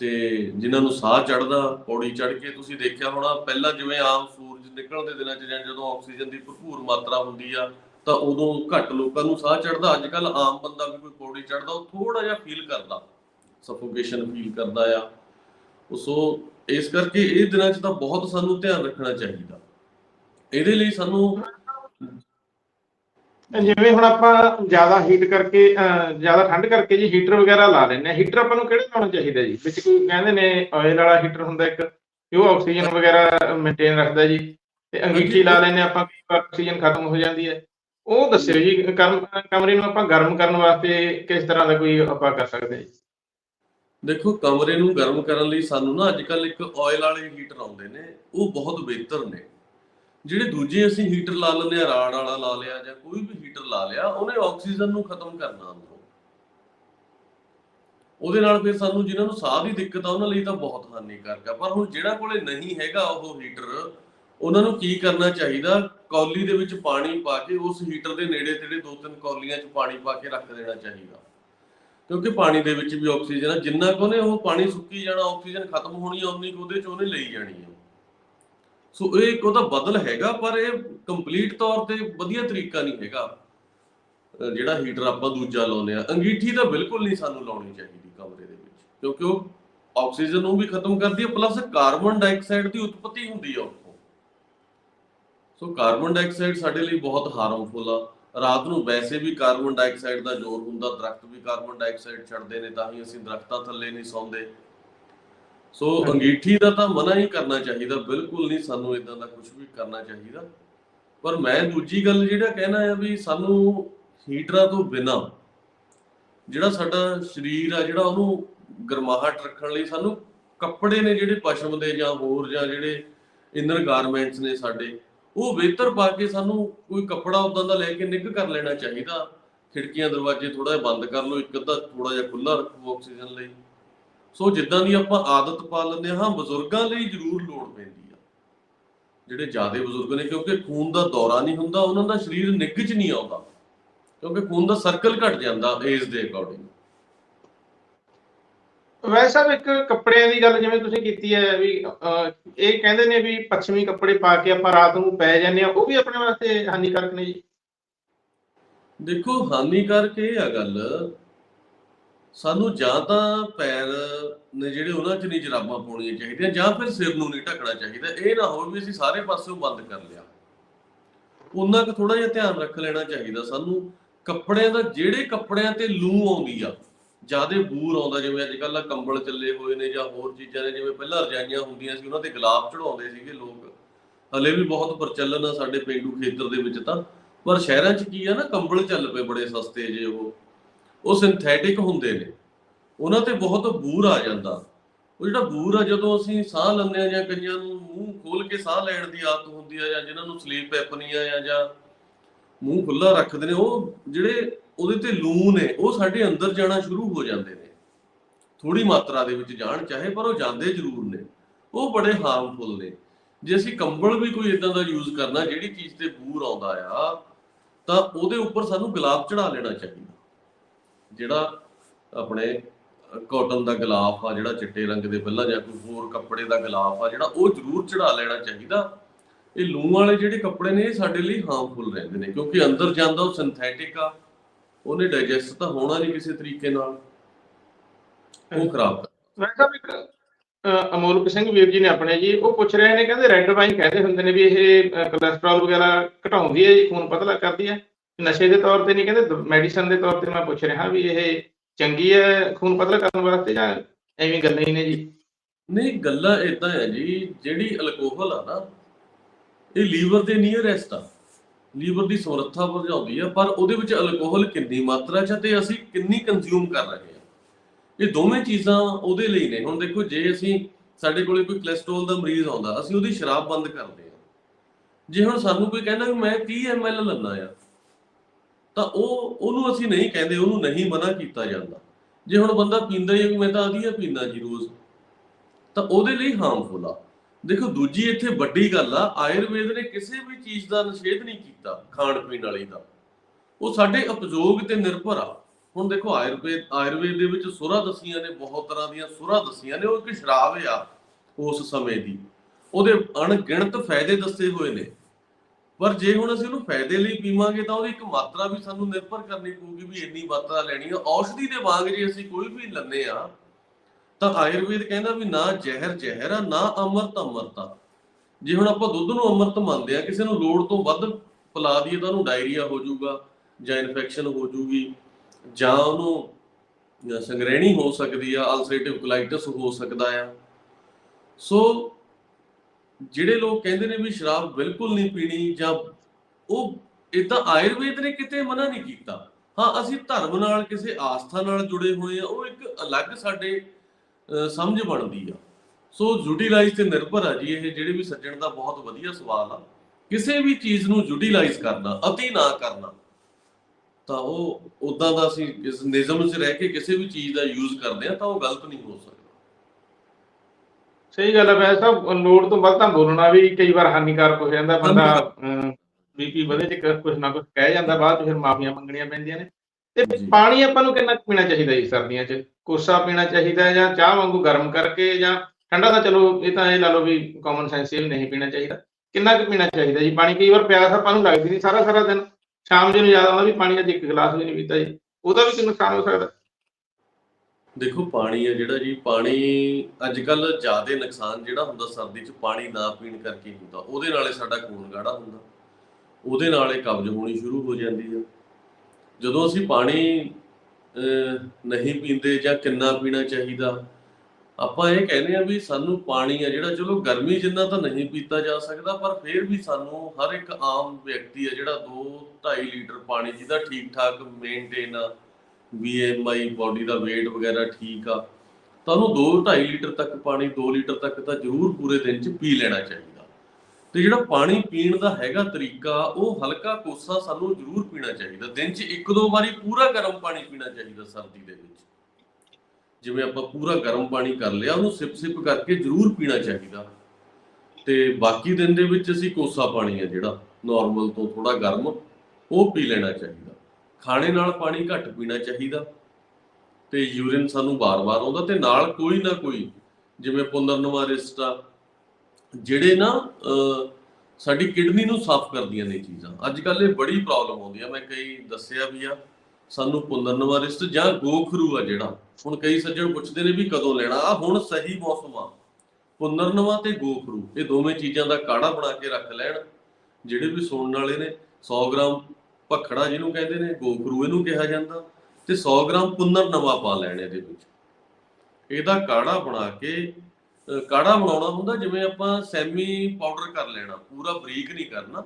Speaker 2: ਤੇ ਜਿਨ੍ਹਾਂ ਨੂੰ ਸਾਹ ਚੜਦਾ ਪੌੜੀ ਚੜ ਕੇ ਤੁਸੀਂ ਦੇਖਿਆ ਹੋਣਾ, ਪਹਿਲਾਂ ਜਿਵੇਂ ਆਮ ਸੂਰਜ ਨਿਕਲਣ ਦੇ ਦਿਨਾਂ 'ਚ ਜਾਂ ਜਦੋਂ ਆਕਸੀਜਨ ਦੀ ਭਰਪੂਰ ਮਾਤਰਾ ਹੁੰਦੀ ਆ, ਤਾਂ ਉਦੋਂ ਘੱਟ ਲੋਕਾਂ ਨੂੰ ਸਾਹ ਚੜਦਾ ਅੱਜ ਕੱਲ ਆਮ ਬੰਦਾ ਵੀ ਕੋਈ ਪੌੜੀ ਚੜਦਾ ਉਹ ਥੋੜਾ ਜਿਹਾ ਫੀਲ ਕਰਦਾ ਸਫੋਕੇਸ਼ਨ ਫੀਲ ਕਰਦਾ ਆ। ਸੋ ਇਸ ਕਰਕੇ ਇਹ ਦਿਨਾਂ 'ਚ ਤਾਂ ਬਹੁਤ ਸਾਨੂੰ ਧਿਆਨ ਰੱਖਣਾ ਚਾਹੀਦਾ। ਇਹਦੇ ਲਈ ਸਾਨੂੰ
Speaker 1: ਜਿਵੇਂ ਹੁਣ ਆਪਾਂ ਜ਼ਿਆਦਾ ਹੀਟ ਕਰਕੇ ਜ਼ਿਆਦਾ ਠੰਡ ਕਰਕੇ ਜੀ ਹੀਟਰ ਵਗੈਰਾ ਲਾ ਲੈਂਦੇ ਆ ਹੀਟਰ ਆਪਾਂ ਨੂੰ ਕਿਹੜੇ ਲਾਉਣਾ ਚਾਹੀਦਾ ਜੀ? ਵਿੱਚ ਕੋਈ ਕਹਿੰਦੇ ਨੇ ਆਇਲ ਵਾਲਾ ਹੀਟਰ ਹੁੰਦਾ ਇੱਕ ਉਹ ਆਕਸੀਜਨ ਵਗੈਰਾ ਮੇਨਟੇਨ ਰੱਖਦਾ ਜੀ। ਤੇ ਅੰਗੀਠੀ ਲਾ ਲੈਂਦੇ ਆਪਾਂ ਕਈ ਵਾਰ ਆਕਸੀਜਨ ਖਤਮ ਹੋ ਜਾਂਦੀ ਹੈ। ਉਹ ਦੱਸਿਓ ਜੀ ਕਮਰੇ ਨੂੰ ਆਪਾਂ ਗਰਮ ਕਰਨ ਵਾਸਤੇ ਕਿਸ ਤਰ੍ਹਾਂ ਦਾ ਕੋਈ ਆਪਾਂ ਕਰ ਸਕਦੇ ਜੀ?
Speaker 2: ਦੇਖੋ, ਕਮਰੇ ਨੂੰ ਗਰਮ ਕਰਨ ਲਈ ਸਾਨੂੰ ਨਾ ਅੱਜ ਕੱਲ ਇੱਕ ਆਇਲ ਵਾਲੇ ਹੀਟਰ ਆਉਂਦੇ ਨੇ। ਉਹ ਬਹੁਤ ਬਿਹਤਰ ਨੇ। ਜਿਹੜੇ ਦੂਜੇ ਅਸੀਂ ਹੀਟਰ ਲਾ ਲੈਂਦੇ ਆ ਰਾੜ ਵਾਲਾ ਲਾ ਲਿਆ ਜਾਂ ਕੋਈ ਵੀ ਹੀਟਰ ਲਾ ਲਿਆ, ਉਹਨੇ ਆਕਸੀਜਨ ਨੂੰ ਖਤਮ ਕਰਨਾ ਅੰਦਰੋਂ। ਉਹਦੇ ਨਾਲ ਫਿਰ ਸਾਨੂੰ ਜਿਨ੍ਹਾਂ ਨੂੰ ਸਾਹ ਦੀ ਦਿੱਕਤ ਆ, ਉਹਨਾਂ ਲਈ ਤਾਂ ਬਹੁਤ ਹਾਨੀਕਾਰਕ ਆ। ਪਰ ਹੁਣ ਜਿਹੜਾ ਕੋਲੇ ਨਹੀਂ ਹੈਗਾ ਉਹ ਹੀਟਰ ਉਹਨਾਂ ਨੂੰ ਕੀ ਕਰਨਾ ਚਾਹੀਦਾ? ਕੌਲੀ ਦੇ ਵਿੱਚ ਪਾਣੀ ਪਾ ਕੇ ਉਸ ਹੀਟਰ ਦੇ ਨੇੜੇ ਤੇੜੇ ਦੋ ਤਿੰਨ ਕੌਲੀਆਂ 'ਚ ਪਾਣੀ ਪਾ ਕੇ ਰੱਖ ਦੇਣਾ ਚਾਹੀਦਾ। ਕਿਉਂਕਿ ਪਾਣੀ ਦੇ ਵਿੱਚ ਵੀ ਆਕਸੀਜਨ ਆ, ਜਿੰਨਾ ਕੁ ਉਹਨੇ ਉਹ ਪਾਣੀ ਸੁੱਕੀ ਜਾਣਾ ਆਕਸੀਜਨ ਖਤਮ ਹੋਣੀ ਆ ਉਨੀ ਉਹਦੇ 'ਚ ਉਹਨੇ ਲਈ ਜਾਣੀ ਆ। ਸੋ ਇਹ ਇੱਕ ਉਹਦਾ ਬਦਲ ਹੈਗਾ, ਪਰ ਇਹ ਕੰਪਲੀਟ ਤੌਰ ਤੇ ਵਧੀਆ ਤਰੀਕਾ ਨਹੀਂ ਹੈਗਾ। ਜਿਹੜਾ ਹੀਟਰ ਆਪਾਂ ਦੂਜਾ ਲਾਉਂਦੇ ਆ ਅੰਗੀਠੀ ਤਾਂ ਬਿਲਕੁਲ ਨਹੀਂ ਸਾਨੂੰ ਲਾਉਣੀ ਚਾਹੀਦੀ ਕਮਰੇ ਦੇ ਵਿੱਚ, ਕਿਉਂਕਿ ਉਹ ਆਕਸੀਜਨ ਨੂੰ ਵੀ ਖਤਮ ਕਰਦੀ ਹੈ ਪਲੱਸ ਕਾਰਬਨ ਡਾਈਆਕਸਾਈਡ ਦੀ ਉਤਪਤੀ ਹੁੰਦੀ ਆ ਉੱਥੋਂ। ਸੋ ਕਾਰਬਨ ਡਾਈਆਕਸਾਈਡ ਸਾਡੇ ਲਈ ਬਹੁਤ ਹਾਰਮਫੁਲ ਆ। ਰਾਤ ਨੂੰ ਵੈਸੇ ਵੀ ਕਾਰਬਨ ਡਾਈਆਕਸਾਈਡ ਦਾ ਜ਼ੋਰ ਹੁੰਦਾ, ਦਰਖਤ ਵੀ ਕਾਰਬਨ ਡਾਈਆਕਸਾਈਡ ਛੱਡਦੇ ਨੇ, ਤਾਂ ਹੀ ਅਸੀਂ ਦਰਖਤਾਂ ਥੱਲੇ ਨਹੀਂ ਸੌਂਦੇ। ਸੋ। ਅੰਗੀਠੀ ਦਾ ਤਾਂ ਮਨਾ ਹੀ ਕਰਨਾ ਚਾਹੀਦਾ ਬਿਲਕੁਲ ਨਹੀਂ ਸਾਨੂੰ ਇਦਾਂ ਦਾ ਕੁਝ ਵੀ ਕਰਨਾ ਚਾਹੀਦਾ। ਪਰ ਮੈਂ ਦੂਜੀ ਗੱਲ ਜਿਹੜਾ ਕਹਿਣਾ ਆ ਵੀ ਸਾਨੂੰ ਹੀਟਰਾਂ ਤੋਂ ਬਿਨਾ ਜਿਹੜਾ ਸਾਡਾ ਸਰੀਰ ਆ ਜਿਹੜਾ ਉਹਨੂੰ ਗਰਮਾਹਟ ਰੱਖਣ ਲਈ ਸਾਨੂੰ ਕੱਪੜੇ ਨੇ ਜਿਹੜੇ ਪਸ਼ਮ ਦੇ ਜਾਂ ਹੋਰ ਜਾਂ ਜਿਹੜੇ ਇਨਰ ਗਾਰਮੈਂਟਸ ਨੇ ਸਾਡੇ ਉਹ ਬਿਹਤਰ ਪਾ ਕੇ ਸਾਨੂੰ ਕੋਈ ਕੱਪੜਾ ਉਦਾਂ ਦਾ ਲੈ ਕੇ ਨਿੱਘ ਕਰ ਲੈਣਾ ਚਾਹੀਦਾ। ਖਿੜਕੀਆਂ ਦਰਵਾਜ਼ੇ ਥੋੜਾ ਜਿਹਾ ਬੰਦ ਕਰ ਲਓ ਇੱਕ ਅੱਧਾ ਥੋੜਾ ਜਿਹਾ ਖੁੱਲਾ ਰੱਖੋ ਆਕਸੀਜਨ ਲਈ। ਸੋ ਜਿੱਦਾਂ ਦੀ ਆਪਾਂ ਆਦਤ ਪਾ ਲੈਂਦੇ ਹਾਂ ਬਜ਼ੁਰਗਾਂ ਲਈ ਜ਼ਰੂਰ ਲੋੜ ਪੈਂਦੀ ਆ। ਜਿਹੜੇ ਜ਼ਿਆਦੇ ਬਜ਼ੁਰਗ ਨੇ ਕਿਉਂਕਿ ਖੂਨ ਦਾ ਦੌਰਾ ਨਹੀਂ ਹੁੰਦਾ ਉਹਨਾਂ ਦਾ ਸਰੀਰ ਨਿੱਘ 'ਚ ਨਹੀਂ ਆਉਂਦਾ ਕਿਉਂਕਿ ਖੂਨ ਦਾ ਸਰਕਲ ਘਟ ਜਾਂਦਾ ਏਜ ਦੇ ਅਕੋਰਡਿੰਗ
Speaker 1: ਵੈਸਾ ਵੀ ਇੱਕ ਕੱਪੜਿਆਂ ਦੀ ਗੱਲ ਜਿਵੇਂ ਤੁਸੀਂ ਕੀਤੀ ਹੈ ਵੀ ਇਹ ਕਹਿੰਦੇ ਨੇ ਵੀ ਪੱਛਮੀ ਕੱਪੜੇ ਪਾ ਕੇ ਆਪਾਂ ਰਾਤ ਨੂੰ ਪੈ ਜਾਂਦੇ ਆ ਉਹ ਵੀ ਆਪਣੇ ਵਾਸਤੇ ਹਾਨੀਕਾਰਕ ਨੇ ਜੀ।
Speaker 2: ਦੇਖੋ ਹਾਨੀਕਾਰਕ ਇਹ ਆ ਗੱਲ ਸਾਨੂੰ ਜਾਂ ਤਾਂ ਪੈਰ ਨੇ ਜਿਹੜੇ ਉਹਨਾਂ 'ਚ ਨਹੀਂ ਜਰਾਬਾਂ ਪਾਉਣੀਆਂ ਚਾਹੀਦੀਆਂ, ਜਾਂ ਫਿਰ ਸਿਰ ਨੂੰ ਨਹੀਂ ਢੱਕਣਾ ਚਾਹੀਦਾ। ਇਹ ਨਾ ਹੋਵੇ ਵੀ ਅਸੀਂ ਸਾਰੇ ਪਾਸਿਓਂ ਬੰਦ ਕਰ ਲਿਆ। ਉਹਨਾਂ ਕੁ ਥੋੜਾ ਜਿਹਾ ਧਿਆਨ ਰੱਖ ਲੈਣਾ ਚਾਹੀਦਾ ਸਾਨੂੰ। ਕੱਪੜਿਆਂ ਦਾ, ਜਿਹੜੇ ਕੱਪੜਿਆਂ ਤੇ ਲੂ ਆਉਂਦੀ ਆ, ਜਿਆਦੇ ਬੂਰ ਆਉਂਦਾ, ਜਿਵੇਂ ਅੱਜ ਕੱਲ੍ਹ ਕੰਬਲ ਚੱਲੇ ਹੋਏ ਨੇ ਜਾਂ ਹੋਰ ਚੀਜ਼ਾਂ ਨੇ, ਜਿਵੇਂ ਪਹਿਲਾਂ ਰਜਾਈਆਂ ਹੁੰਦੀਆਂ ਸੀ, ਉਹਨਾਂ ਤੇ ਗੁਲਾਬ ਚੜਾਉਂਦੇ ਸੀਗੇ ਲੋਕ। ਹਲੇ ਵੀ ਬਹੁਤ ਪ੍ਰਚਲਨ ਆ ਸਾਡੇ ਪਿੰਡੂ ਖੇਤਰ ਦੇ ਵਿੱਚ ਤਾਂ। ਪਰ ਸ਼ਹਿਰਾਂ 'ਚ ਕੀ ਆ ਨਾ, ਕੰਬਲ ਚੱਲ ਪਏ ਬੜੇ ਸਸਤੇ ਜੇ ਉਹ। ਉਹ ਸਿੰਥੈਟਿਕ ਹੁੰਦੇ ਨੇ। ਉਹਨਾਂ ਤੇ ਬਹੁਤ ਬੂਰ ਆ ਜਾਂਦਾ। ਉਹ ਜਿਹੜਾ ਬੂਰ ਆ, ਜਦੋਂ ਅਸੀਂ ਸਾਹ ਲੈਂਦੇ ਆ ਜਾਂ ਕਈਆਂ ਨੂੰ ਮੂੰਹ ਖੋਲ ਕੇ ਸਾਹ ਲੈਣ ਦੀ ਆਦਤ ਹੁੰਦੀ ਆ ਜਾਂ ਜਿਨ੍ਹਾਂ ਨੂੰ ਸਲੀਪ ਐਪਨੀਆ ਆ ਜਾਂ ਮੂੰਹ ਖੁੱਲਾ ਰੱਖਦੇ ਨੇ, ਉਹ ਜਿਹੜੇ ਉਹਦੇ ਤੇ ਲੂ ਨੇ, ਉਹ ਸਾਡੇ ਅੰਦਰ ਜਾਣਾ ਸ਼ੁਰੂ ਹੋ ਜਾਂਦੇ ਨੇ। ਥੋੜੀ ਮਾਤਰਾ ਦੇ ਵਿੱਚ ਜਾਣ, ਚਾਹੇ ਪਰ ਉਹ ਜਾਂਦੇ ਜ਼ਰੂਰ ਨੇ। ਉਹ ਬੜੇ ਹਾਰਮਫੁਲ ਨੇ। ਜੇ ਅਸੀਂ ਕੰਬਲ ਵੀ ਕੋਈ ਇਦਾਂ ਦਾ ਯੂਜ਼ ਕਰਨਾ, ਜਿਹੜੀ ਚੀਜ਼ ਤੇ ਬੂਰ ਆਉਂਦਾ ਆ, ਤਾਂ ਉਹਦੇ ਉੱਪਰ ਸਾਨੂੰ ਗੁਲਾਬ ਚੜਾ ਲੈਣਾ ਚਾਹੀਦਾ। ਜਿਹੜਾ ਆਪਣੇ ਕਾਟਨ ਦਾ ਗਲਾਫ ਆ ਜਿਹੜਾ ਚਿੱਟੇ ਰੰਗ ਦੇ ਪਹਿਲਾਂ ਜਾਂ ਕੋਈ ਹੋਰ ਕੱਪੜੇ ਦਾ ਗਲਾਫ ਆ ਜਿਹੜਾ ਉਹ ਜ਼ਰੂਰ ਚੜਾ ਲੈਣਾ ਚਾਹੀਦਾ। ਇਹ ਲੂ ਵਾਲੇ ਜਿਹੜੇ ਕੱਪੜੇ ਨੇ ਇਹ ਸਾਡੇ ਲਈ ਹਾਰਮਫੁਲ ਰਹਿੰਦੇ ਨੇ ਕਿਉਂਕਿ ਅੰਦਰ ਜਾਂਦਾ ਉਹ ਸਿੰਥੈਟਿਕ ਆ ਉਹਨੇ ਡਾਈਜੈਸਟ ਤਾਂ ਹੋਣਾ ਨਹੀਂ ਕਿਸੇ ਤਰੀਕੇ ਨਾਲ। ਉਹ ਖਰਾਬ
Speaker 1: ਵੈਸਾ ਵੀ ਅਮੋਲਕ ਸਿੰਘ ਵੀਰ ਜੀ ਨੇ ਆਪਣੇ ਜੀ ਉਹ ਪੁੱਛ ਰਹੇ ਨੇ ਕਹਿੰਦੇ ਰੈੱਡ ਵਾਈਨ ਕਹਿੰਦੇ ਹੁੰਦੇ ਨੇ ਵੀ ਇਹ ਅਹ, ਕੋਲੇਸਟ੍ਰੋਲ ਵਗੈਰਾ ਘਟਾਉਂਦੀ ਹੈ ਜੀ ਖੂਨ ਪਤਲਾ ਕਰਦੀ ਹੈ। ਨਸ਼ੇ ਦੇ ਤੌਰ ਤੇ ਨਹੀਂ, ਕਹਿੰਦੇ ਮੈਡੀਸਨ ਦੇ ਤੌਰ ਤੇ ਮੈਂ ਪੁੱਛ ਰਿਹਾ ਵੀ ਇਹ ਚੰਗੀ ਹੈ, ਖੂਨ ਪਤਲਾ ਕਰਨ ਵਾਸਤੇ ਜਾਂ ਐਵੇਂ ਗੱਲਾਂ ਹੀ ਨੇ ਜੀ?
Speaker 2: ਨਹੀਂ, ਗੱਲਾਂ ਇਦਾਂ ਹੈ ਜੀ, ਜਿਹੜੀ ਅਲਕੋਹਲ ਆ ਨਾ, ਇਹ ਲੀਵਰ ਦੇ ਨੀਅਰੈਸਟ ਆ। ਲੀਵਰ ਦੀ ਸਮਰੱਥਾ ਵਧਾਉਂਦੀ ਆ, ਪਰ ਉਹਦੇ ਵਿੱਚ ਅਲਕੋਹਲ ਕਿੰਨੀ ਮਾਤਰਾ ਚ ਤੇ ਅਸੀਂ ਕਿੰਨੀ ਕੰਜ਼ਿਊਮ ਕਰ ਰਹੇ ਹਾਂ ਇਹ ਦੋਵੇਂ ਚੀਜ਼ਾਂ ਉਹਦੇ ਲਈ ਨੇ। ਹੁਣ ਦੇਖੋ, ਜੇ ਅਸੀਂ ਸਾਡੇ ਕੋਲੇ ਕੋਈ ਕੋਲੇਸਟ੍ਰੋਲ ਦਾ ਮਰੀਜ਼ ਆਉਂਦਾ, ਅਸੀਂ ਉਹਦੀ ਸ਼ਰਾਬ ਬੰਦ ਕਰਦੇ ਹਾਂ ਜੇ ਹੁਣ ਸਾਨੂੰ ਕੋਈ ਕਹਿੰਦਾ ਮੈਂ 30 ml ਲੈਣਾ ਆ ਤਾਂ ਉਹ, ਉਹਨੂੰ ਅਸੀਂ ਨਹੀਂ ਕਹਿੰਦੇ, ਉਹਨੂੰ ਨਹੀਂ ਮਨਾ ਕੀਤਾ ਜਾਂਦਾ। ਜੇ ਹੁਣ ਬੰਦਾ ਪੀਂਦਾ ਹੀ ਮੈਂ ਤਾਂ ਆਦੀ ਆ ਪੀਂਦਾ ਜੀ ਰੋਜ਼। ਤਾਂ ਉਹਦੇ ਲਈ ਹਾਰਮਫੁਲ ਆ। ਦੇਖੋ, ਦੂਜੀ ਇੱਥੇ ਵੱਡੀ ਗੱਲ ਆ, ਆਯੁਰਵੇਦ ਨੇ ਕਿਸੇ ਵੀ ਚੀਜ਼ ਦਾ ਨਿਸ਼ੇਧ ਨਹੀਂ ਕੀਤਾ, ਖਾਣ ਪੀਣ ਵਾਲੀ ਦਾ। ਉਹ ਸਾਡੇ ਉਪਯੋਗ ਤੇ ਨਿਰਭਰ ਆ। ਹੁਣ ਦੇਖੋ, ਆਯੁਰਵੇਦ ਆਯੁਰਵੇਦ ਦੇ ਵਿੱਚ ਸੁਰਾ ਦਸੀਆਂ ਨੇ, ਬਹੁਤ ਤਰ੍ਹਾਂ ਦੀਆਂ ਸੁਰਾ ਦਸੀਆਂ ਨੇ, ਉਹ ਇੱਕ ਸ਼ਰਾਬ ਆ ਉਸ ਸਮੇਂ ਦੀ। ਉਹਦੇ ਅਣਗਿਣਤ ਫਾਇਦੇ ਦੱਸੇ ਹੋਏ ਨੇ। ਪਰ ਜੇ ਹੁਣ ਅਸੀਂ ਉਹਨੂੰ ਫਾਇਦੇ ਲਈ ਪੀਵਾਂਗੇ ਤਾਂ ਉਹਦੀ ਇੱਕ ਮਾਤਰਾ ਵੀ ਸਾਨੂੰ ਨਿਰਭਰ ਕਰਨੀ ਪਊਗੀ ਵੀ ਇੰਨੀ ਮਾਤਰਾ ਲੈਣੀ ਆ। ਔਸ਼ਧੀ ਦੇ ਵਾਂਗ ਜੇ ਅਸੀਂ ਕੋਈ ਵੀ ਲੈਂਦੇ ਆ, ਤਾਂ ਆਯੁਰਵੇਦ ਕਹਿੰਦਾ ਵੀ ਨਾ ਜ਼ਹਿਰ ਜ਼ਹਿਰ ਆ, ਨਾ ਅੰਮ੍ਰਿਤ ਅੰਮ੍ਰਿਤ ਜੇ ਹੁਣ ਆਪਾਂ ਦੁੱਧ ਨੂੰ ਅੰਮ੍ਰਿਤ ਮੰਨਦੇ ਆ, ਕਿਸੇ ਨੂੰ ਲੋੜ ਤੋਂ ਵੱਧ ਪਿਲਾ ਦਈਏ ਤਾਂ ਉਹਨੂੰ ਡਾਇਰੀਆ ਹੋ ਜਾਊਗਾ ਜਾਂ ਇਨਫੈਕਸ਼ਨ ਹੋ ਜਾਊਗੀ ਜਾਂ ਉਹਨੂੰ ਸੰਗ੍ਰਹਿਣੀ ਹੋ ਸਕਦੀ ਆ, ਅਲਸਰੇਟਿਵ ਕੋਲਾਈਟਿਸ ਹੋ ਸਕਦਾ ਆ। ਸੋ ਜਿਹੜੇ ਲੋਕ ਕਹਿੰਦੇ ਨੇ ਵੀ ਸ਼ਰਾਬ ਬਿਲਕੁਲ ਨਹੀਂ ਪੀਣੀ ਜਾਂ ਉਹ ਇਦਾਂ ਆਯੁਰਵੇਦ ਨੇ ਕਿਤੇ ਮਨਾ ਨਹੀਂ ਕੀਤਾ। ਹਾਂ, ਅਸੀਂ ਧਰਮ ਨਾਲ ਕਿਸੇ ਆਸਥਾ ਨਾਲ ਜੁੜੇ ਹੋਏ ਆ ਉਹ ਇੱਕ ਅਲੱਗ ਸਾਡੇ ਸਮਝ ਬਣਦੀ ਆ। ਸੋ ਯੂਟਿਲਾਈਜ਼ ਤੇ ਨਿਰਭਰ ਆ ਜੀ ਇਹ, ਜਿਹੜੇ ਵੀ ਸੱਜਣ ਦਾ ਬਹੁਤ ਵਧੀਆ ਸਵਾਲ ਆ। ਕਿਸੇ ਵੀ ਚੀਜ਼ ਨੂੰ ਯੂਟਿਲਾਈਜ਼ ਕਰਨਾ, ਅਤੀ ਨਾ ਕਰਨਾ, ਤਾਂ ਉਹ ਉਦਾਂ ਦਾ ਅਸੀਂ ਇਸ ਨਿਯਮ 'ਚ ਰਹਿ ਕੇ ਕਿਸੇ ਵੀ ਚੀਜ਼ ਦਾ ਯੂਜ਼ ਕਰਦੇ ਆ ਤਾਂ ਉਹ ਗਲਤ ਨਹੀਂ ਹੋ ਸਕਦਾ।
Speaker 1: ਸਹੀ ਗੱਲ ਹੈ ਵੈਸੇ ਤਾਂ ਲੋੜ ਤੋਂ ਵੱਧ ਤਾਂ ਬੋਲਣਾ ਵੀ ਕਈ ਵਾਰ ਹਾਨੀਕਾਰਕ ਹੋ ਜਾਂਦਾ ਬੰਦਾ ਬੀਪੀ ਵਧੇ ਚ ਕੁਝ ਨਾ ਕੁਝ ਕਹਿ ਜਾਂਦਾ ਬਾਅਦ ਚ ਫਿਰ ਮਾਫੀਆਂ ਮੰਗਣੀਆਂ ਪੈਂਦੀਆਂ ਨੇ। ਤੇ। ਪਾਣੀ ਆਪਾਂ ਨੂੰ ਕਿੰਨਾ ਪੀਣਾ ਚਾਹੀਦਾ ਜੀ ਸਰਦੀਆਂ ਚ? ਕੋਸਾ ਪੀਣਾ ਚਾਹੀਦਾ ਜਾਂ ਚਾਹ ਵਾਂਗੂ ਗਰਮ ਕਰਕੇ ਜਾਂ ਠੰਡਾ ਤਾਂ ਚਲੋ ਇਹ ਤਾਂ ਇਹ ਲਾ ਲਓ ਵੀ ਕਾਮਨ ਸੈਂਸ ਇਹ ਨਹੀਂ ਪੀਣਾ ਚਾਹੀਦਾ। ਕਿੰਨਾ ਕੁ ਪੀਣਾ ਚਾਹੀਦਾ ਜੀ? ਪਾਣੀ ਕਈ ਵਾਰ ਪਿਆਸ ਆਪਾਂ ਨੂੰ ਲੱਗਦੀ ਨਹੀਂ ਸਾਰਾ ਸਾਰਾ ਦਿਨ। ਸ਼ਾਮ ਨੂੰ ਯਾਦ ਆਉਂਦਾ ਵੀ ਪਾਣੀ ਅੱਜ ਇੱਕ ਗਲਾਸ ਵੀ ਨਹੀਂ ਪੀਤਾ ਜੀ। ਉਹਦਾ ਵੀ ਕਿੰਨਾ ਨੁਕਸਾਨ ਹੋ ਸਕਦਾ।
Speaker 2: ਦੇਖੋ ਪਾਣੀ ਹੈ ਜਿਹੜਾ ਜੀ, ਪਾਣੀ ਅੱਜ ਕੱਲ ਜ਼ਿਆਦਾ ਨੁਕਸਾਨ ਜਿਹੜਾ ਹੁੰਦਾ ਸਰਦੀ 'ਚ ਪਾਣੀ ਨਾ ਪੀਣ ਕਰਕੇ ਹੁੰਦਾ, ਉਹਦੇ ਨਾਲੇ ਸਾਡਾ ਖੂਨ ਗਾੜਾ ਹੁੰਦਾ। ਉਹਦੇ ਨਾਲੇ ਕਬਜ਼ ਹੋਣੀ ਸ਼ੁਰੂ ਹੋ ਜਾਂਦੀ ਆ। ਜਦੋਂ ਅਸੀਂ ਪਾਣੀ ਨਹੀਂ ਪੀਂਦੇ ਜਾਂ ਕਿੰਨਾ ਪੀਣਾ ਚਾਹੀਦਾ, ਆਪਾਂ ਇਹ ਕਹਿੰਦੇ ਆ ਵੀ ਸਾਨੂੰ ਪਾਣੀ ਆ ਜਿਹੜਾ, ਚਲੋ ਗਰਮੀ ਜਿੰਨਾ ਤਾਂ ਨਹੀਂ ਪੀਤਾ ਜਾ ਸਕਦਾ, ਪਰ ਫਿਰ ਵੀ ਸਾਨੂੰ ਹਰ ਇੱਕ ਆਮ ਵਿਅਕਤੀ ਆ ਜਿਹੜਾ 2 2.5 ਲੀਟਰ ਪਾਣੀ ਜਿਹਦਾ ਠੀਕ ਠਾਕ ਮੇਨਟੇਨ ਆ BMI ਬਾਡੀ ਦਾ weight ਵਗੈਰਾ ਠੀਕ ਆ। ਤਾਂ ਉਹਨੂੰ 2 2.5 ਲੀਟਰ ਤੱਕ ਪਾਣੀ 2 ਲੀਟਰ ਤੱਕ ਤਾਂ ਜ਼ਰੂਰ ਪੂਰੇ ਦਿਨ 'ਚ ਪੀ ਲੈਣਾ ਚਾਹੀਦਾ। ਤੇ ਜਿਹੜਾ ਪਾਣੀ ਪੀਣ ਦਾ ਹੈਗਾ ਤਰੀਕਾ, ਉਹ ਹਲਕਾ ਕੋਸਾ ਸਾਨੂੰ ਜ਼ਰੂਰ ਪੀਣਾ ਚਾਹੀਦਾ। ਦਿਨ 'ਚ ਇੱਕ ਦੋ ਵਾਰੀ ਪੂਰਾ ਗਰਮ ਪਾਣੀ ਪੀਣਾ ਚਾਹੀਦਾ ਸਰਦੀ ਦੇ ਵਿੱਚ। ਜਿਵੇਂ ਆਪਾਂ ਪੂਰਾ ਗਰਮ ਪਾਣੀ ਕਰ ਲਿਆ, ਉਹਨੂੰ ਸਿਪ ਸਿਪ ਕਰਕੇ ਜ਼ਰੂਰ ਪੀਣਾ ਚਾਹੀਦਾ। ਤੇ ਬਾਕੀ ਦਿਨ ਦੇ ਵਿੱਚ ਅਸੀਂ ਕੋਸਾ ਪਾਣੀ ਹੈ ਜਿਹੜਾ ਨਾਰਮਲ ਤੋਂ ਥੋੜਾ ਗਰਮ, ਉਹ ਪੀ ਲੈਣਾ ਚਾਹੀਦਾ। ਖਾਣੇ ਨਾਲ ਪਾਣੀ ਘੱਟ ਪੀਣਾ ਚਾਹੀਦਾ ਤੇ ਯੂਰਿਨ ਸਾਨੂੰ ਬਾਰ-ਬਾਰ ਆਉਂਦਾ ਤੇ ਨਾਲ ਕੋਈ ਨਾ ਕੋਈ, ਜਿਵੇਂ ਪੁਨਰਨਵਾ ਰਿਸਟ ਜਿਹੜੇ ਨਾ ਸਾਡੀ ਕਿਡਨੀ ਨੂੰ ਸਾਫ਼ ਕਰਦੀਆਂ ਨੇ ਚੀਜ਼ਾਂ। ਅੱਜ ਕੱਲ ਇਹ ਬੜੀ ਪ੍ਰੋਬਲਮ ਆਉਂਦੀ ਆ। ਮੈਂ ਕਈ ਦੱਸਿਆ ਵੀ ਆ, ਸਾਨੂੰ ਪੁਨਰਨਵਾ ਰਿਸਟ ਜਾਂ ਗੋਖਰੂ ਆ ਜਿਹੜਾ, ਹੁਣ ਕਈ ਸੱਜਣ ਪੁੱਛਦੇ ਨੇ ਵੀ ਕਦੋਂ ਲੈਣਾ? ਆ ਹੁਣ ਸਹੀ ਮੌਸਮ ਆ। ਪੁਨਰਨਵਾ ਤੇ ਗੋਖਰੂ, ਇਹ ਦੋਵੇਂ ਚੀਜ਼ਾਂ ਦਾ ਕਾੜਾ ਬਣਾ ਕੇ ਰੱਖ ਲੈਣ, ਜਿਹੜੇ ਵੀ ਸੁਣਨ ਵਾਲੇ ਨੇ 100 ਗ੍ਰਾਮ ਭਖੜਾ ਜਿਹਨੂੰ ਕਹਿੰਦੇ ਨੇ, ਗੋਖਰੂ ਇਹਨੂੰ ਕਿਹਾ ਜਾਂਦਾ ਤੇ 100 ਗ੍ਰਾਮ ਪੁੰਨਰ ਪੁਨਰਨਵਾ ਪਾ ਲੈਣ ਇਹਦੇ ਵਿੱਚ। ਇਹਦਾ ਕਾੜਾ ਬਣਾ ਕੇ ਕਾੜਾ ਬਣਾਉਣਾ ਹੁੰਦਾ ਜਿਵੇਂ ਆਪਾਂ ਸੈਮੀ ਪਾਊਡਰ ਕਰ ਲੈਣਾ, ਪੂਰਾ ਬਰੀਕ ਨਹੀਂ ਕਰਨਾ।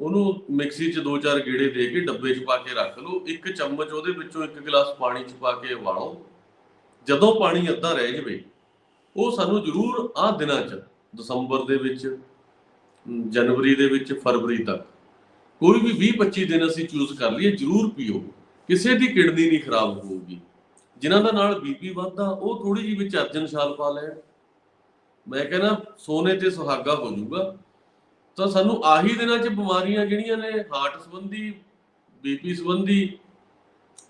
Speaker 2: ਉਹਨੂੰ ਮਿਕਸੀ 'ਚ ਦੋ ਚਾਰ ਗੇੜੇ ਦੇ ਕੇ ਡੱਬੇ 'ਚ ਪਾ ਕੇ ਰੱਖ ਲਓ, ਇੱਕ ਚਮਚ ਉਹਦੇ ਵਿੱਚੋਂ ਇੱਕ ਗਲਾਸ ਪਾਣੀ 'ਚ ਪਾ ਕੇ ਉਬਾਲੋ। ਜਦੋਂ ਪਾਣੀ ਅੱਧਾ ਰਹਿ ਜਵੇ, ਉਹ ਸਾਨੂੰ ਜ਼ਰੂਰ ਆ ਦਿਨਾਂ 'ਚ, ਦਸੰਬਰ ਦੇ ਵਿੱਚ, ਜਨਵਰੀ ਦੇ ਵਿੱਚ, ਫਰਵਰੀ ਤੱਕ ਕੋਈ ਵੀ 20 25 ਦਿਨ ਅਸੀਂ ਚੂਜ਼ ਕਰ ਲਈਏ, ਜ਼ਰੂਰ ਪੀਓ। ਕਿਸੇ ਦੀ ਕਿਡਨੀ ਨਹੀਂ ਖਰਾਬ ਹੋਊਗੀ। ਜਿਨ੍ਹਾਂ ਦਾ ਨਾਲ ਬੀਪੀ ਵੱਧਦਾ, ਉਹ ਥੋੜੀ ਜਿਹੀ ਵਿੱਚ ਅਰਜਨ ਛਾਲ ਪਾ ਲੈਣ। ਮੈਂ ਕਹਿੰਦਾ, ਸੋਨੇ ਤੇ ਸੁਹਾਗਾ ਹੋ ਜਾਊਗਾ। ਤਾਂ ਸਾਨੂੰ ਆਹੀ ਦਿਨਾਂ 'ਚ ਬਿਮਾਰੀਆਂ ਜਿਹੜੀਆਂ ਨੇ ਹਾਰਟ ਸੰਬੰਧੀ ਬੀਪੀ ਸੰਬੰਧੀ,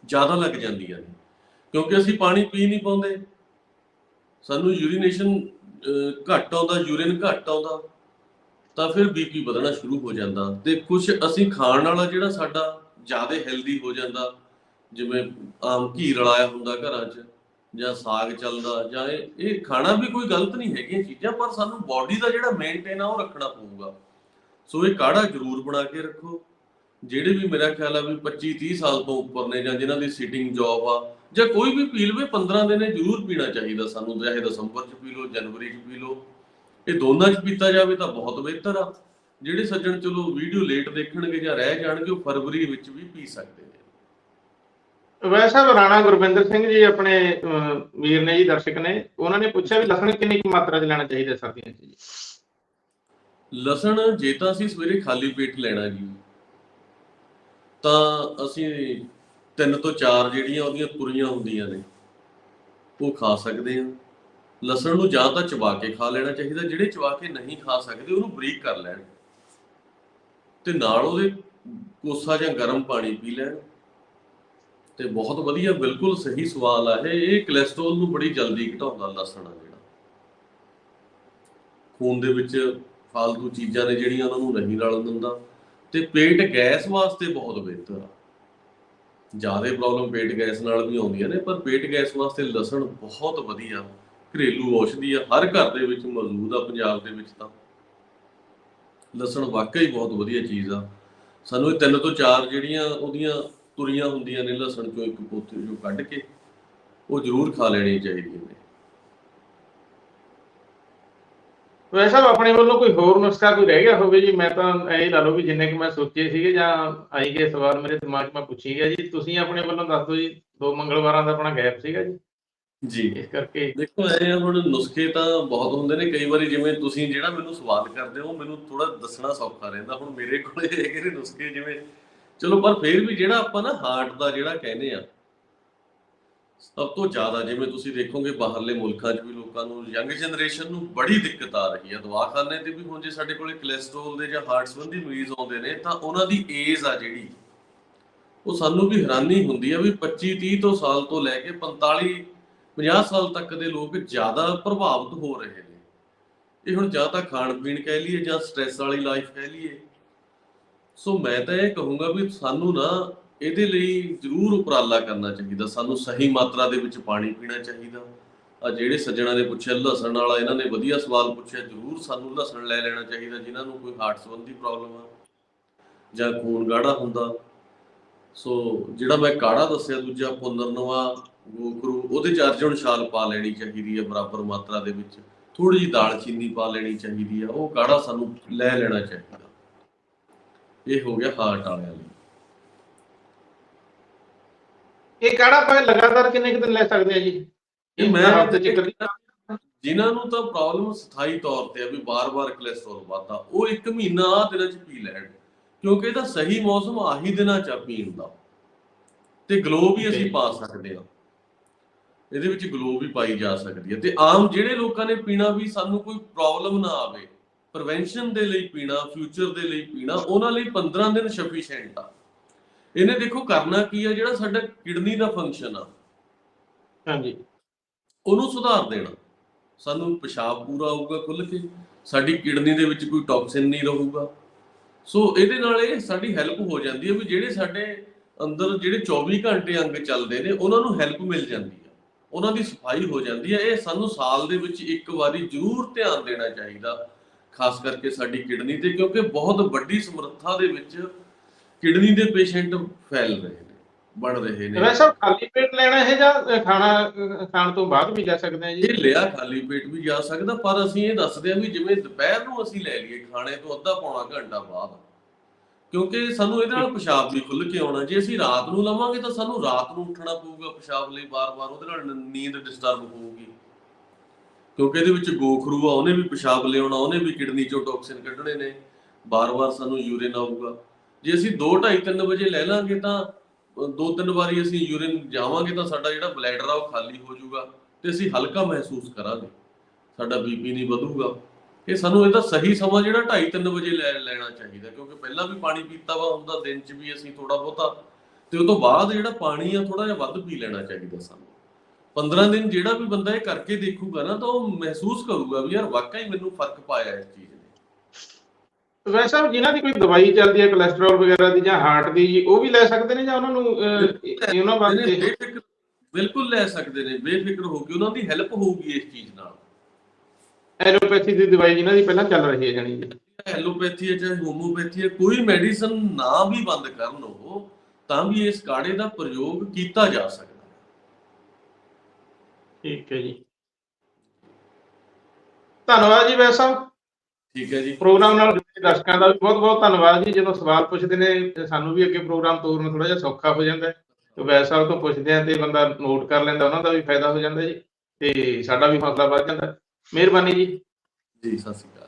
Speaker 2: ਜ਼ਿਆਦਾ ਲੱਗ ਜਾਂਦੀਆਂ ਨੇ। ਕਿਉਂਕਿ ਅਸੀਂ ਪਾਣੀ ਪੀ ਨਹੀਂ ਪਾਉਂਦੇ। ਸਾਨੂੰ ਯੂਰੀਨੇਸ਼ਨ ਘੱਟ ਆਉਂਦਾ ਯੂਰਿਨ ਘੱਟ ਆਉਂਦਾ। ਤਾਂ ਫਿਰ ਬੀਪੀ ਵਧਣਾ ਸ਼ੁਰੂ ਹੋ ਜਾਂਦਾ ਤੇ ਕੁਝ ਅਸੀਂ ਖਾਣ ਵਾਲਾ ਜਿਹੜਾ ਸਾਡਾ ਜ਼ਿਆਦਾ ਹੈਲਦੀ ਹੋ ਜਾਂਦਾ, ਜਿਵੇਂ ਆਮ ਘੀ ਰਲਾਇਆ ਹੁੰਦਾ ਘਰਾਂ 'ਚ ਜਾਂ ਸਾਗ ਚੱਲਦਾ ਜਾਂ ਇਹ ਖਾਣਾ ਵੀ ਕੋਈ ਗਲਤ ਨਹੀਂ ਹੈਗੀਆਂ ਚੀਜ਼ਾਂ, ਪਰ ਸਾਨੂੰ ਬਾਡੀ ਦਾ ਜਿਹੜਾ ਮੇਨਟੇਨ ਆ ਉਹ ਰੱਖਣਾ ਪਊਗਾ। ਸੋ ਇਹ ਕਾੜਾ ਜ਼ਰੂਰ ਬਣਾ ਕੇ ਰੱਖੋ। ਜਿਹੜੇ ਵੀ ਮੇਰਾ ਖਿਆਲ ਆ ਵੀ 25 30 ਸਾਲ ਤੋਂ ਉੱਪਰ ਨੇ ਜਾਂ ਜਿਨ੍ਹਾਂ ਦੀ ਸਿਟਿੰਗ ਜੌਬ ਆ, ਜਾਂ ਕੋਈ ਵੀ ਪੀ ਲਵੇ 15 ਦਿਨੇ ਜ਼ਰੂਰ ਪੀਣਾ ਚਾਹੀਦਾ ਸਾਨੂੰ, ਚਾਹੇ ਦਸੰਬਰ 'ਚ ਪੀ ਲਓ, ਜਨਵਰੀ 'ਚ ਪੀ ਲਓ। ਇਹ ਦੋਨਾਂ 'ਚ ਪੀਤਾ ਜਾਵੇ ਤਾਂ ਬਹੁਤ ਬਿਹਤਰ ਆ। ਜਿਹੜੇ ਸੱਜਣ ਚਲੋ ਵੀਡੀਓ ਲੇਟ ਦੇਖਣਗੇ ਜਾਂ ਰਹਿ ਜਾਣਗੇ ਉਹ ਫਰਵਰੀ ਵਿੱਚ ਵੀ ਪੀ ਸਕਦੇ ਨੇ।
Speaker 1: ਵੈਸਾ ਰਾਣਾ ਗੁਰਵਿੰਦਰ ਸਿੰਘ ਜੀ ਆਪਣੇ ਵੀਰ ਨੇ ਜੀ ਦਰਸ਼ਕ ਨੇ ਉਹਨਾਂ ਨੇ ਪੁੱਛਿਆ ਵੀ ਲਸਣ ਕਿੰਨੀ ਕੁ ਮਾਤਰਾ 'ਚ ਲੈਣਾ ਚਾਹੀਦਾ ਸਰਦੀਆਂ 'ਚ ਜੀ?
Speaker 2: ਲਸਣ ਜੇ ਤਾਂ ਅਸੀਂ ਸਵੇਰੇ ਖਾਲੀ ਪੇਟ ਲੈਣਾ ਜੀ। ਤਾਂ ਅਸੀਂ ਤਿੰਨ ਤੋਂ ਚਾਰ ਜਿਹੜੀਆਂ ਉਹਦੀਆਂ ਤੁਰੀਆਂ ਹੁੰਦੀਆਂ ਨੇ ਉਹ ਖਾ ਸਕਦੇ ਹਾਂ। ਲਸਣ ਨੂੰ ਜਾਂ ਤਾਂ ਚਬਾ ਕੇ ਖਾ ਲੈਣਾ ਚਾਹੀਦਾ, ਜਿਹੜੇ ਚਬਾ ਕੇ ਨਹੀਂ ਖਾ ਸਕਦੇ, ਉਹਨੂੰ ਬਰੀਕ ਕਰ ਲੈਣ। ਤੇ ਨਾਲ ਉਹਦੇ ਕੋਸਾ ਜਾਂ ਗਰਮ ਪਾਣੀ ਪੀ ਲੈਣ। ਤੇ ਬਹੁਤ ਵਧੀਆ, ਬਿਲਕੁਲ ਸਹੀ ਸਵਾਲ ਆ ਇਹ। ਇਹ ਕੋਲੇਸਟ੍ਰੋਲ ਨੂੰ ਬੜੀ ਜਲਦੀ ਘਟਾਉਂਦਾ ਲਸਣ ਆ ਜਿਹੜਾ। ਖੂਨ ਦੇ ਵਿੱਚ ਫਾਲਤੂ ਚੀਜ਼ਾਂ ਨੇ ਜਿਹੜੀਆਂ ਉਹਨਾਂ ਨੂੰ ਨਹੀਂ ਰਲਣ ਦਿੰਦਾ। ਤੇ ਪੇਟ ਗੈਸ ਵਾਸਤੇ ਬਹੁਤ ਬਿਹਤਰ ਆ। ਜ਼ਿਆਦਾ ਪ੍ਰੋਬਲਮ ਪੇਟ ਗੈਸ ਨਾਲ ਵੀ ਆਉਂਦੀਆਂ ਨੇ, ਪਰ ਪੇਟ ਗੈਸ ਵਾਸਤੇ ਲਸਣ ਬਹੁਤ ਵਧੀਆ। ਘਰੇਲੂ ਔਸ਼ਧੀ ਆ, ਹਰ ਘਰ ਦੇ ਵਿੱਚ ਮੌਜੂਦ ਆ ਪੰਜਾਬ ਦੇ ਵਿੱਚ ਤਾਂ। ਲਸਣ ਵਾਕਈ ਬਹੁਤ ਵਧੀਆ ਚੀਜ਼ ਆ। ਸਾਨੂੰ ਇਹ ਤਿੰਨ ਤੋਂ ਚਾਰ ਜਿਹੜੀਆਂ ਉਹਦੀਆਂ ਤੁਰੀਆਂ ਹੁੰਦੀਆਂ ਨੇ ਲਸਣ ਚੋਂ ਇੱਕ ਪੋਥੇ ਜੋ ਕੱਢ ਕੇ, ਉਹ ਜ਼ਰੂਰ ਖਾ ਲੈਣੀ ਚਾਹੀਦੀਆਂ ਨੇ।
Speaker 1: ਵੈਸਾ ਆਪਣੇ ਵੱਲੋਂ ਕੋਈ ਹੋਰ ਨੁਸਖਾ ਕੋਈ ਰਹਿ ਗਿਆ ਹੋਵੇ ਜੀ, ਮੈਂ ਤਾਂ ਇਹ ਲਾ ਲਓ ਵੀ ਜਿੰਨੇ ਕਿ ਮੈਂ ਸੋਚੇ ਸੀਗੇ ਜਾਂ ਆਈ ਗਏ ਸਵਾਲ ਮੇਰੇ ਦਿਮਾਗ 'ਚ ਮੈਂ ਪੁੱਛੀ ਗਿਆ ਜੀ, ਤੁਸੀਂ ਆਪਣੇ ਵੱਲੋਂ ਦੱਸ ਦਿਓ ਜੀ, ਦੋ ਮੰਗਲਵਾਰਾਂ ਦਾ ਆਪਣਾ ਗੈਪ ਸੀਗਾ ਜੀ।
Speaker 2: ਜੀ।
Speaker 1: ਇਸ ਕਰਕੇ
Speaker 2: ਦੇਖੋ ਐ ਹੁਣ ਨੁਸਖੇ ਤਾਂ ਬਹੁਤ ਹੁੰਦੇ ਨੇ। ਕਈ ਵਾਰੀ ਜਿਵੇਂ ਤੁਸੀਂ ਜਿਹੜਾ ਮੈਨੂੰ ਸਵਾਲ ਕਰਦੇ ਹੋ ਮੈਨੂੰ ਥੋੜਾ ਦੱਸਣਾ ਸੌਖਾ ਰਹਿੰਦਾ। ਹੁਣ ਮੇਰੇ ਕੋਲੇ ਹੈਗੇ ਨੇ ਨੁਸਖੇ ਜਿਵੇਂ। ਚਲੋ ਪਰ ਫਿਰ ਵੀ ਜਿਹੜਾ ਆਪਾਂ ਨਾ ਹਾਰਟ ਦਾ ਜਿਹੜਾ ਕਹਿੰਦੇ ਆ ਸਭ ਤੋਂ ਜ਼ਿਆਦਾ ਜਿਵੇਂ ਤੁਸੀਂ ਦੇਖੋਗੇ ਬਾਹਰਲੇ ਮੁਲਕਾਂ 'ਚ ਵੀ ਲੋਕਾਂ ਨੂੰ ਯੰਗ ਜਨਰੇਸ਼ਨ ਨੂੰ ਬੜੀ ਦਿੱਕਤ ਆ ਰਹੀ ਹੈ ਦਵਾਖਾਨੇ ਤੇ ਵੀ ਹੁਣ ਜੇ ਸਾਡੇ ਕੋਲੇ ਕੋਲੇਸਟ੍ਰੋਲ ਦੇ ਜਾਂ ਹਾਰਟ ਸੰਬੰਧੀ ਮਰੀਜ਼ ਆਉਂਦੇ ਨੇ ਤਾਂ ਉਹਨਾਂ ਦੀ ਏਜ ਆ ਜਿਹੜੀ ਉਹ ਸਾਨੂੰ ਵੀ ਹੈਰਾਨੀ ਹੁੰਦੀ ਆ ਵੀ 25 30 ਤੋਂ ਸਾਲ ਤੋਂ ਲੈ ਕੇ 45 50 ਸਾਲ ਤੱਕ ਦੇ ਲੋਕ ਜ਼ਿਆਦਾ ਪ੍ਰਭਾਵਿਤ ਹੋ ਰਹੇ ਨੇ। ਇਹ ਹੁਣ ਜਾਂ ਤਾਂ ਖਾਣ ਪੀਣ ਕਹਿ ਲਈਏ ਜਾਂ ਸਟ੍ਰੈਸ ਵਾਲੀ ਲਾਈਫ ਕਹਿ ਲਈਏ। ਸੋ ਮੈਂ ਤਾਂ ਇਹ ਕਹੂੰਗਾ ਵੀ ਸਾਨੂੰ ਨਾ ਇਹਦੇ ਲਈ ਜ਼ਰੂਰ ਉਪਰਾਲਾ ਕਰਨਾ ਚਾਹੀਦਾ। ਸਾਨੂੰ ਸਹੀ ਮਾਤਰਾ ਦੇ ਵਿੱਚ ਪਾਣੀ ਪੀਣਾ ਚਾਹੀਦਾ। ਆ ਜਿਹੜੇ ਸੱਜਣਾ ਨੇ ਪੁੱਛਿਆ, ਲਸਣ ਵਾਲਾ, ਇਹਨਾਂ ਨੇ ਵਧੀਆ ਸਵਾਲ ਪੁੱਛਿਆ, ਜ਼ਰੂਰ ਸਾਨੂੰ ਲਸਣ ਲੈ ਲੈਣਾ ਚਾਹੀਦਾ, ਜਿਨ੍ਹਾਂ ਨੂੰ ਕੋਈ ਹਾਰਟ ਸੰਬੰਧੀ ਪ੍ਰੋਬਲਮ ਆ ਜਾਂ ਖੂਨ ਗਾੜਾ ਹੁੰਦਾ। ਸੋ ਜਿਹੜਾ ਮੈਂ ਕਾੜਾ ਦੱਸਿਆ, ਦੂਜਾ ਪੁਨਰਨਵਾ ਗੋਖਰੂ ਉਹਦੇ ਚ ਅਰਜੁਨ ਛਾਲ ਪਾ ਲੈਣੀ ਚਾਹੀਦੀ ਹੈ ਬਰਾਬਰ ਮਾਤਰਾ ਦੇ ਵਿੱਚ। ਥੋੜੀ ਜਿਹੀ ਦਾਲ ਚੀਨੀ ਪਾ ਲੈਣੀ ਚਾਹੀਦੀ ਆ ਉਹ ਕਾੜਾ ਸਾਨੂੰ ਲੈ ਲੈਣਾ ਚਾਹੀਦਾ। ਇਹ ਹੋ ਗਿਆ ਹਾਰਟ ਵਾਲਿਆਂ ਲਈ।
Speaker 1: ਇਹ ਕਾੜਾ ਆਪਾਂ ਲਗਾਤਾਰ ਕਿੰਨੇ ਕੁ ਦਿਨ ਲੈ ਸਕਦੇ ਆ ਜੀ?
Speaker 2: ਇਹ ਮੈਂ ਜਿਨ੍ਹਾਂ ਨੂੰ ਤਾਂ ਪ੍ਰੋਬਲਮ ਸਥਾਈ ਤੌਰ ਤੇ ਆ ਵੀ ਬਾਰ-ਬਾਰ ਕੋਲੇਸਟ੍ਰੋਲ ਵਧਦਾ ਉਹ ਇੱਕ ਮਹੀਨਾ ਆ ਦਿਨਾਂ ਚ ਪੀ ਲੈਣ। ਕਿਉਂਕਿ ਇਹਦਾ ਸਹੀ ਮੌਸਮ ਆਹੀ ਦਿਨਾਂ ਚ ਆ ਪੀਣ ਦਾ। ਤੇ ਗਲੋ ਵੀ ਅਸੀਂ. ਪਾ ਸਕਦੇ ਆ। ਇਹਦੇ ਵਿੱਚ ਗਲੋ ਵੀ ਪਾਈ ਜਾ ਸਕਦੀ ਹੈ। ਤੇ ਆਮ ਜਿਹੜੇ ਲੋਕਾਂ ਨੇ ਪੀਣਾ ਵੀ ਸਾਨੂੰ ਕੋਈ ਪ੍ਰੋਬਲਮ ਨਾ ਆਵੇ ਪ੍ਰੀਵੈਂਸ਼ਨ ਦੇ ਲਈ ਪੀਣਾ ਫਿਊਚਰ ਦੇ ਲਈ ਪੀਣਾ ਉਹਨਾਂ ਲਈ 15 ਦਿਨ ਸਫੀਸ਼ੀਐਂਟ ਆ। ਇਹਨੇ ਦੇਖੋ ਕਰਨਾ ਕੀ ਆ ਜਿਹੜਾ ਸਾਡਾ ਕਿਡਨੀ ਦਾ ਫੰਕਸ਼ਨ ਆ
Speaker 1: ਹਾਂਜੀ।
Speaker 2: ਉਹਨੂੰ ਸੁਧਾਰ ਦੇਣਾ। ਸਾਨੂੰ ਪਿਸ਼ਾਬ ਪੂਰਾ ਆਊਗਾ ਖੁੱਲ ਕੇ ਸਾਡੀ ਕਿਡਨੀ ਦੇ ਵਿੱਚ ਕੋਈ ਟੌਕਸਿਨ ਨਹੀਂ ਰਹੂਗਾ। ਸੋ ਇਹਦੇ ਨਾਲ ਇਹ ਸਾਡੀ ਹੈਲਪ ਹੋ ਜਾਂਦੀ ਹੈ ਵੀ ਜਿਹੜੇ ਸਾਡੇ ਅੰਦਰ ਜਿਹੜੇ 24 ਘੰਟੇ ਅੰਗ ਚੱਲਦੇ ਨੇ ਉਹਨਾਂ ਨੂੰ ਹੈਲਪ ਮਿਲ ਜਾਂਦੀ ਉਹਨਾਂ ਦੀ ਸਫ਼ਾਈ ਹੋ ਜਾਂਦੀ ਹੈ ਇਹ ਸਾਨੂੰ ਸਾਲ ਦੇ ਵਿੱਚ ਇੱਕ ਵਾਰੀ ਜ਼ਰੂਰ ਧਿਆਨ ਦੇਣਾ ਚਾਹੀਦਾ ਖਾਸ ਕਰਕੇ ਸਾਡੀ ਕਿਡਨੀ ਤੇ ਕਿਉਂਕਿ ਬਹੁਤ ਵੱਡੀ ਸਮਰੱਥਾ ਦੇ ਵਿੱਚ ਕਿਡਨੀ ਦੇ ਪੇਸ਼ੈਂਟ ਫੈਲ ਰਹੇ ਨੇ ਬਣ ਰਹੇ ਨੇ।
Speaker 1: ਵੈਸੇ ਖਾਲੀ ਪੇਟ ਲੈਣਾ ਹੈ ਜਾਂ ਖਾਣਾ ਖਾਣ ਤੋਂ ਬਾਅਦ ਵੀ ਜਾ ਸਕਦੇ ਆ ਜੀ?
Speaker 2: ਇਹ ਲਿਆ ਖਾਲੀ ਪੇਟ ਵੀ ਜਾ ਸਕਦਾ ਪਰ ਅਸੀਂ ਇਹ ਦੱਸਦੇ ਹਾਂ ਵੀ ਜਿਵੇਂ ਦੁਪਹਿਰ ਨੂੰ ਅਸੀਂ ਲੈ ਲਈਏ ਖਾਣੇ ਤੋਂ ਅੱਧਾ ਪੌਣਾ ਘੰਟਾ ਬਾਅਦ ਕਿਉਂਕਿ ਸਾਨੂੰ ਇਹਦੇ ਨਾਲ ਪਿਸ਼ਾਬ ਵੀ ਖੁੱਲ ਕੇ ਆਉਣਾ। ਜੇ ਅਸੀਂ ਰਾਤ ਨੂੰ ਲਵਾਂਗੇ ਤਾਂ ਸਾਨੂੰ ਰਾਤ ਨੂੰ ਉੱਠਣਾ ਪਊਗਾ ਪਿਸ਼ਾਬ ਲਈ ਬਾਰ-ਬਾਰ ਉਹਦੇ ਨਾਲ ਨੀਂਦ ਡਿਸਟਰਬ ਹੋਊਗੀ। ਕਿਉਂਕਿ ਇਹਦੇ ਵਿੱਚ ਗੋਖਰੂ ਆ, ਉਹਨੇ ਵੀ ਪਿਸ਼ਾਬ ਲਿਆਉਣਾ ਉਹਨੇ ਵੀ ਕਿਡਨੀ ਚੋਂ ਟੌਕਸਿਨ ਕੱਢਣੇ ਨੇ। ਬਾਰ-ਬਾਰ ਸਾਨੂੰ ਯੂਰਿਨ ਆਊਗਾ। ਜੇ ਅਸੀਂ 2 2:30 3 ਵਜੇ ਲੈ ਲਾਂਗੇ ਤਾਂ ਦੋ ਤਿੰਨ ਵਾਰੀ ਅਸੀਂ ਯੂਰਿਨ ਜਾਵਾਂਗੇ ਤਾਂ ਸਾਡਾ ਜਿਹੜਾ ਬਲੈਡਰ ਆ ਉਹ ਖਾਲੀ ਹੋ ਜਾਊਗਾ ਤੇ ਅਸੀਂ ਹਲਕਾ ਮਹਿਸੂਸ ਕਰਾਂਗੇ। ਸਾਡਾ ਬੀਪੀ ਨਹੀਂ ਵਧੂਗਾ। ਇਹ ਸਾਨੂੰ ਇਹਦਾ ਸਹੀ ਸਮਾਂ ਜਿਹੜਾ 2:30 3 ਵਜੇ ਲੈ ਲੈਣਾ ਚਾਹੀਦਾ ਕਿਉਂਕਿ ਪਹਿਲਾਂ ਵੀ ਪਾਣੀ ਪੀਤਾ ਵਾ ਹੁੰਦਾ ਦਿਨ 'ਚ ਵੀ ਅਸੀਂ ਥੋੜਾ ਬਹੁਤਾ ਤੇ ਉਹ ਤੋਂ ਬਾਅਦ ਜਿਹੜਾ ਪਾਣੀ ਆ ਥੋੜਾ ਜਿਹਾ ਵੱਧ ਪੀ ਲੈਣਾ ਚਾਹੀਦਾ ਸਾਨੂੰ। 15 ਦਿਨ ਜਿਹੜਾ ਵੀ ਬੰਦਾ ਇਹ ਕਰਕੇ ਦੇਖੂਗਾ ਨਾ ਤਾਂ ਉਹ ਮਹਿਸੂਸ ਕਰੂਗਾ ਵੀ ਯਾਰ ਵਾਕਈ ਮੈਨੂੰ ਫ਼ਰਕ ਪਾਇਆ ਇਸ ਚੀਜ਼ ਨੇ।
Speaker 1: ਵੈਸੇ ਜਿਨ੍ਹਾਂ ਦੀ ਕੋਈ ਦਵਾਈ ਚੱਲਦੀ ਹੈ ਕੋਲੇਸਟ੍ਰੋਲ ਵਗੈਰਾ ਦੀ ਜਾਂ ਹਾਰਟ ਦੀ ਜੀ ਉਹ ਵੀ ਲੈ ਸਕਦੇ ਨੇ ਜਾਂ ਉਹਨਾਂ ਨੂੰ ਉਹਨਾਂ
Speaker 2: ਇਹਨੇ
Speaker 1: ਵਾਸਤੇ?
Speaker 2: ਬਿਲਕੁਲ ਲੈ ਸਕਦੇ ਨੇ ਬੇਫਿਕਰ ਹੋ ਕੇ ਉਹਨਾਂ ਦੀ ਹੈਲਪ ਹੋਊਗੀ ਇਸ ਚੀਜ਼ ਨਾਲ।
Speaker 1: ਐਲੋਪੈਥੀ ਦੀ ਦਵਾਈ ਜਿਨ੍ਹਾਂ ਦੀ ਪਹਿਲਾਂ ਚੱਲ ਰਹੀ ਹੈ ਜਾਨੀ ਜੀ
Speaker 2: ਐਲੋਪੈਥੀ ਹੈ ਚਾਹੇ ਹੋਮੋਪੈਥੀ ਹੈ ਕੋਈ ਮੈਡੀਸਨ ਨਾ ਵੀ ਬੰਦ ਕਰਨ ਉਹ ਤਾਂ ਵੀ ਇਸ ਕਾੜੇ ਦਾ ਪ੍ਰਯੋਗ ਕੀਤਾ ਜਾ ਸਕਦਾ।
Speaker 1: ਠੀਕ ਹੈ ਜੀ। ਧੰਨਵਾਦ ਜੀ ਵੈਸਾ
Speaker 2: ਠੀਕ ਹੈ ਜੀ।
Speaker 1: ਪ੍ਰੋਗਰਾਮ ਨਾਲ ਜੁੜੇ ਦਰਸ਼ਕਾਂ ਦਾ ਵੀ ਬਹੁਤ ਬਹੁਤ ਧੰਨਵਾਦ ਜੀ। ਜਦੋਂ ਸਵਾਲ ਪੁੱਛਦੇ ਨੇ ਸਾਨੂੰ ਵੀ ਅੱਗੇ ਪ੍ਰੋਗਰਾਮ ਤੋਰਨ ਥੋੜਾ ਜਿਹਾ ਸੌਖਾ ਹੋ ਜਾਂਦਾ ਤੇ ਸਾਹਿਬ ਤੋਂ ਪੁੱਛਦੇ ਆ ਤੇ ਬੰਦਾ ਨੋਟ ਕਰ ਲੈਂਦਾ ਉਹਨਾਂ ਦਾ ਵੀ ਫਾਇਦਾ ਹੋ ਜਾਂਦਾ ਜੀ। ਤੇ ਸਾਡਾ ਵੀ ਹੌਸਲਾ ਵੱਧ ਜਾਂਦਾ। ਮਿਹਰਬਾਨੀ ਜੀ।
Speaker 2: ਜੀ ਸਤਿ ਸ਼੍ਰੀ ਅਕਾਲ।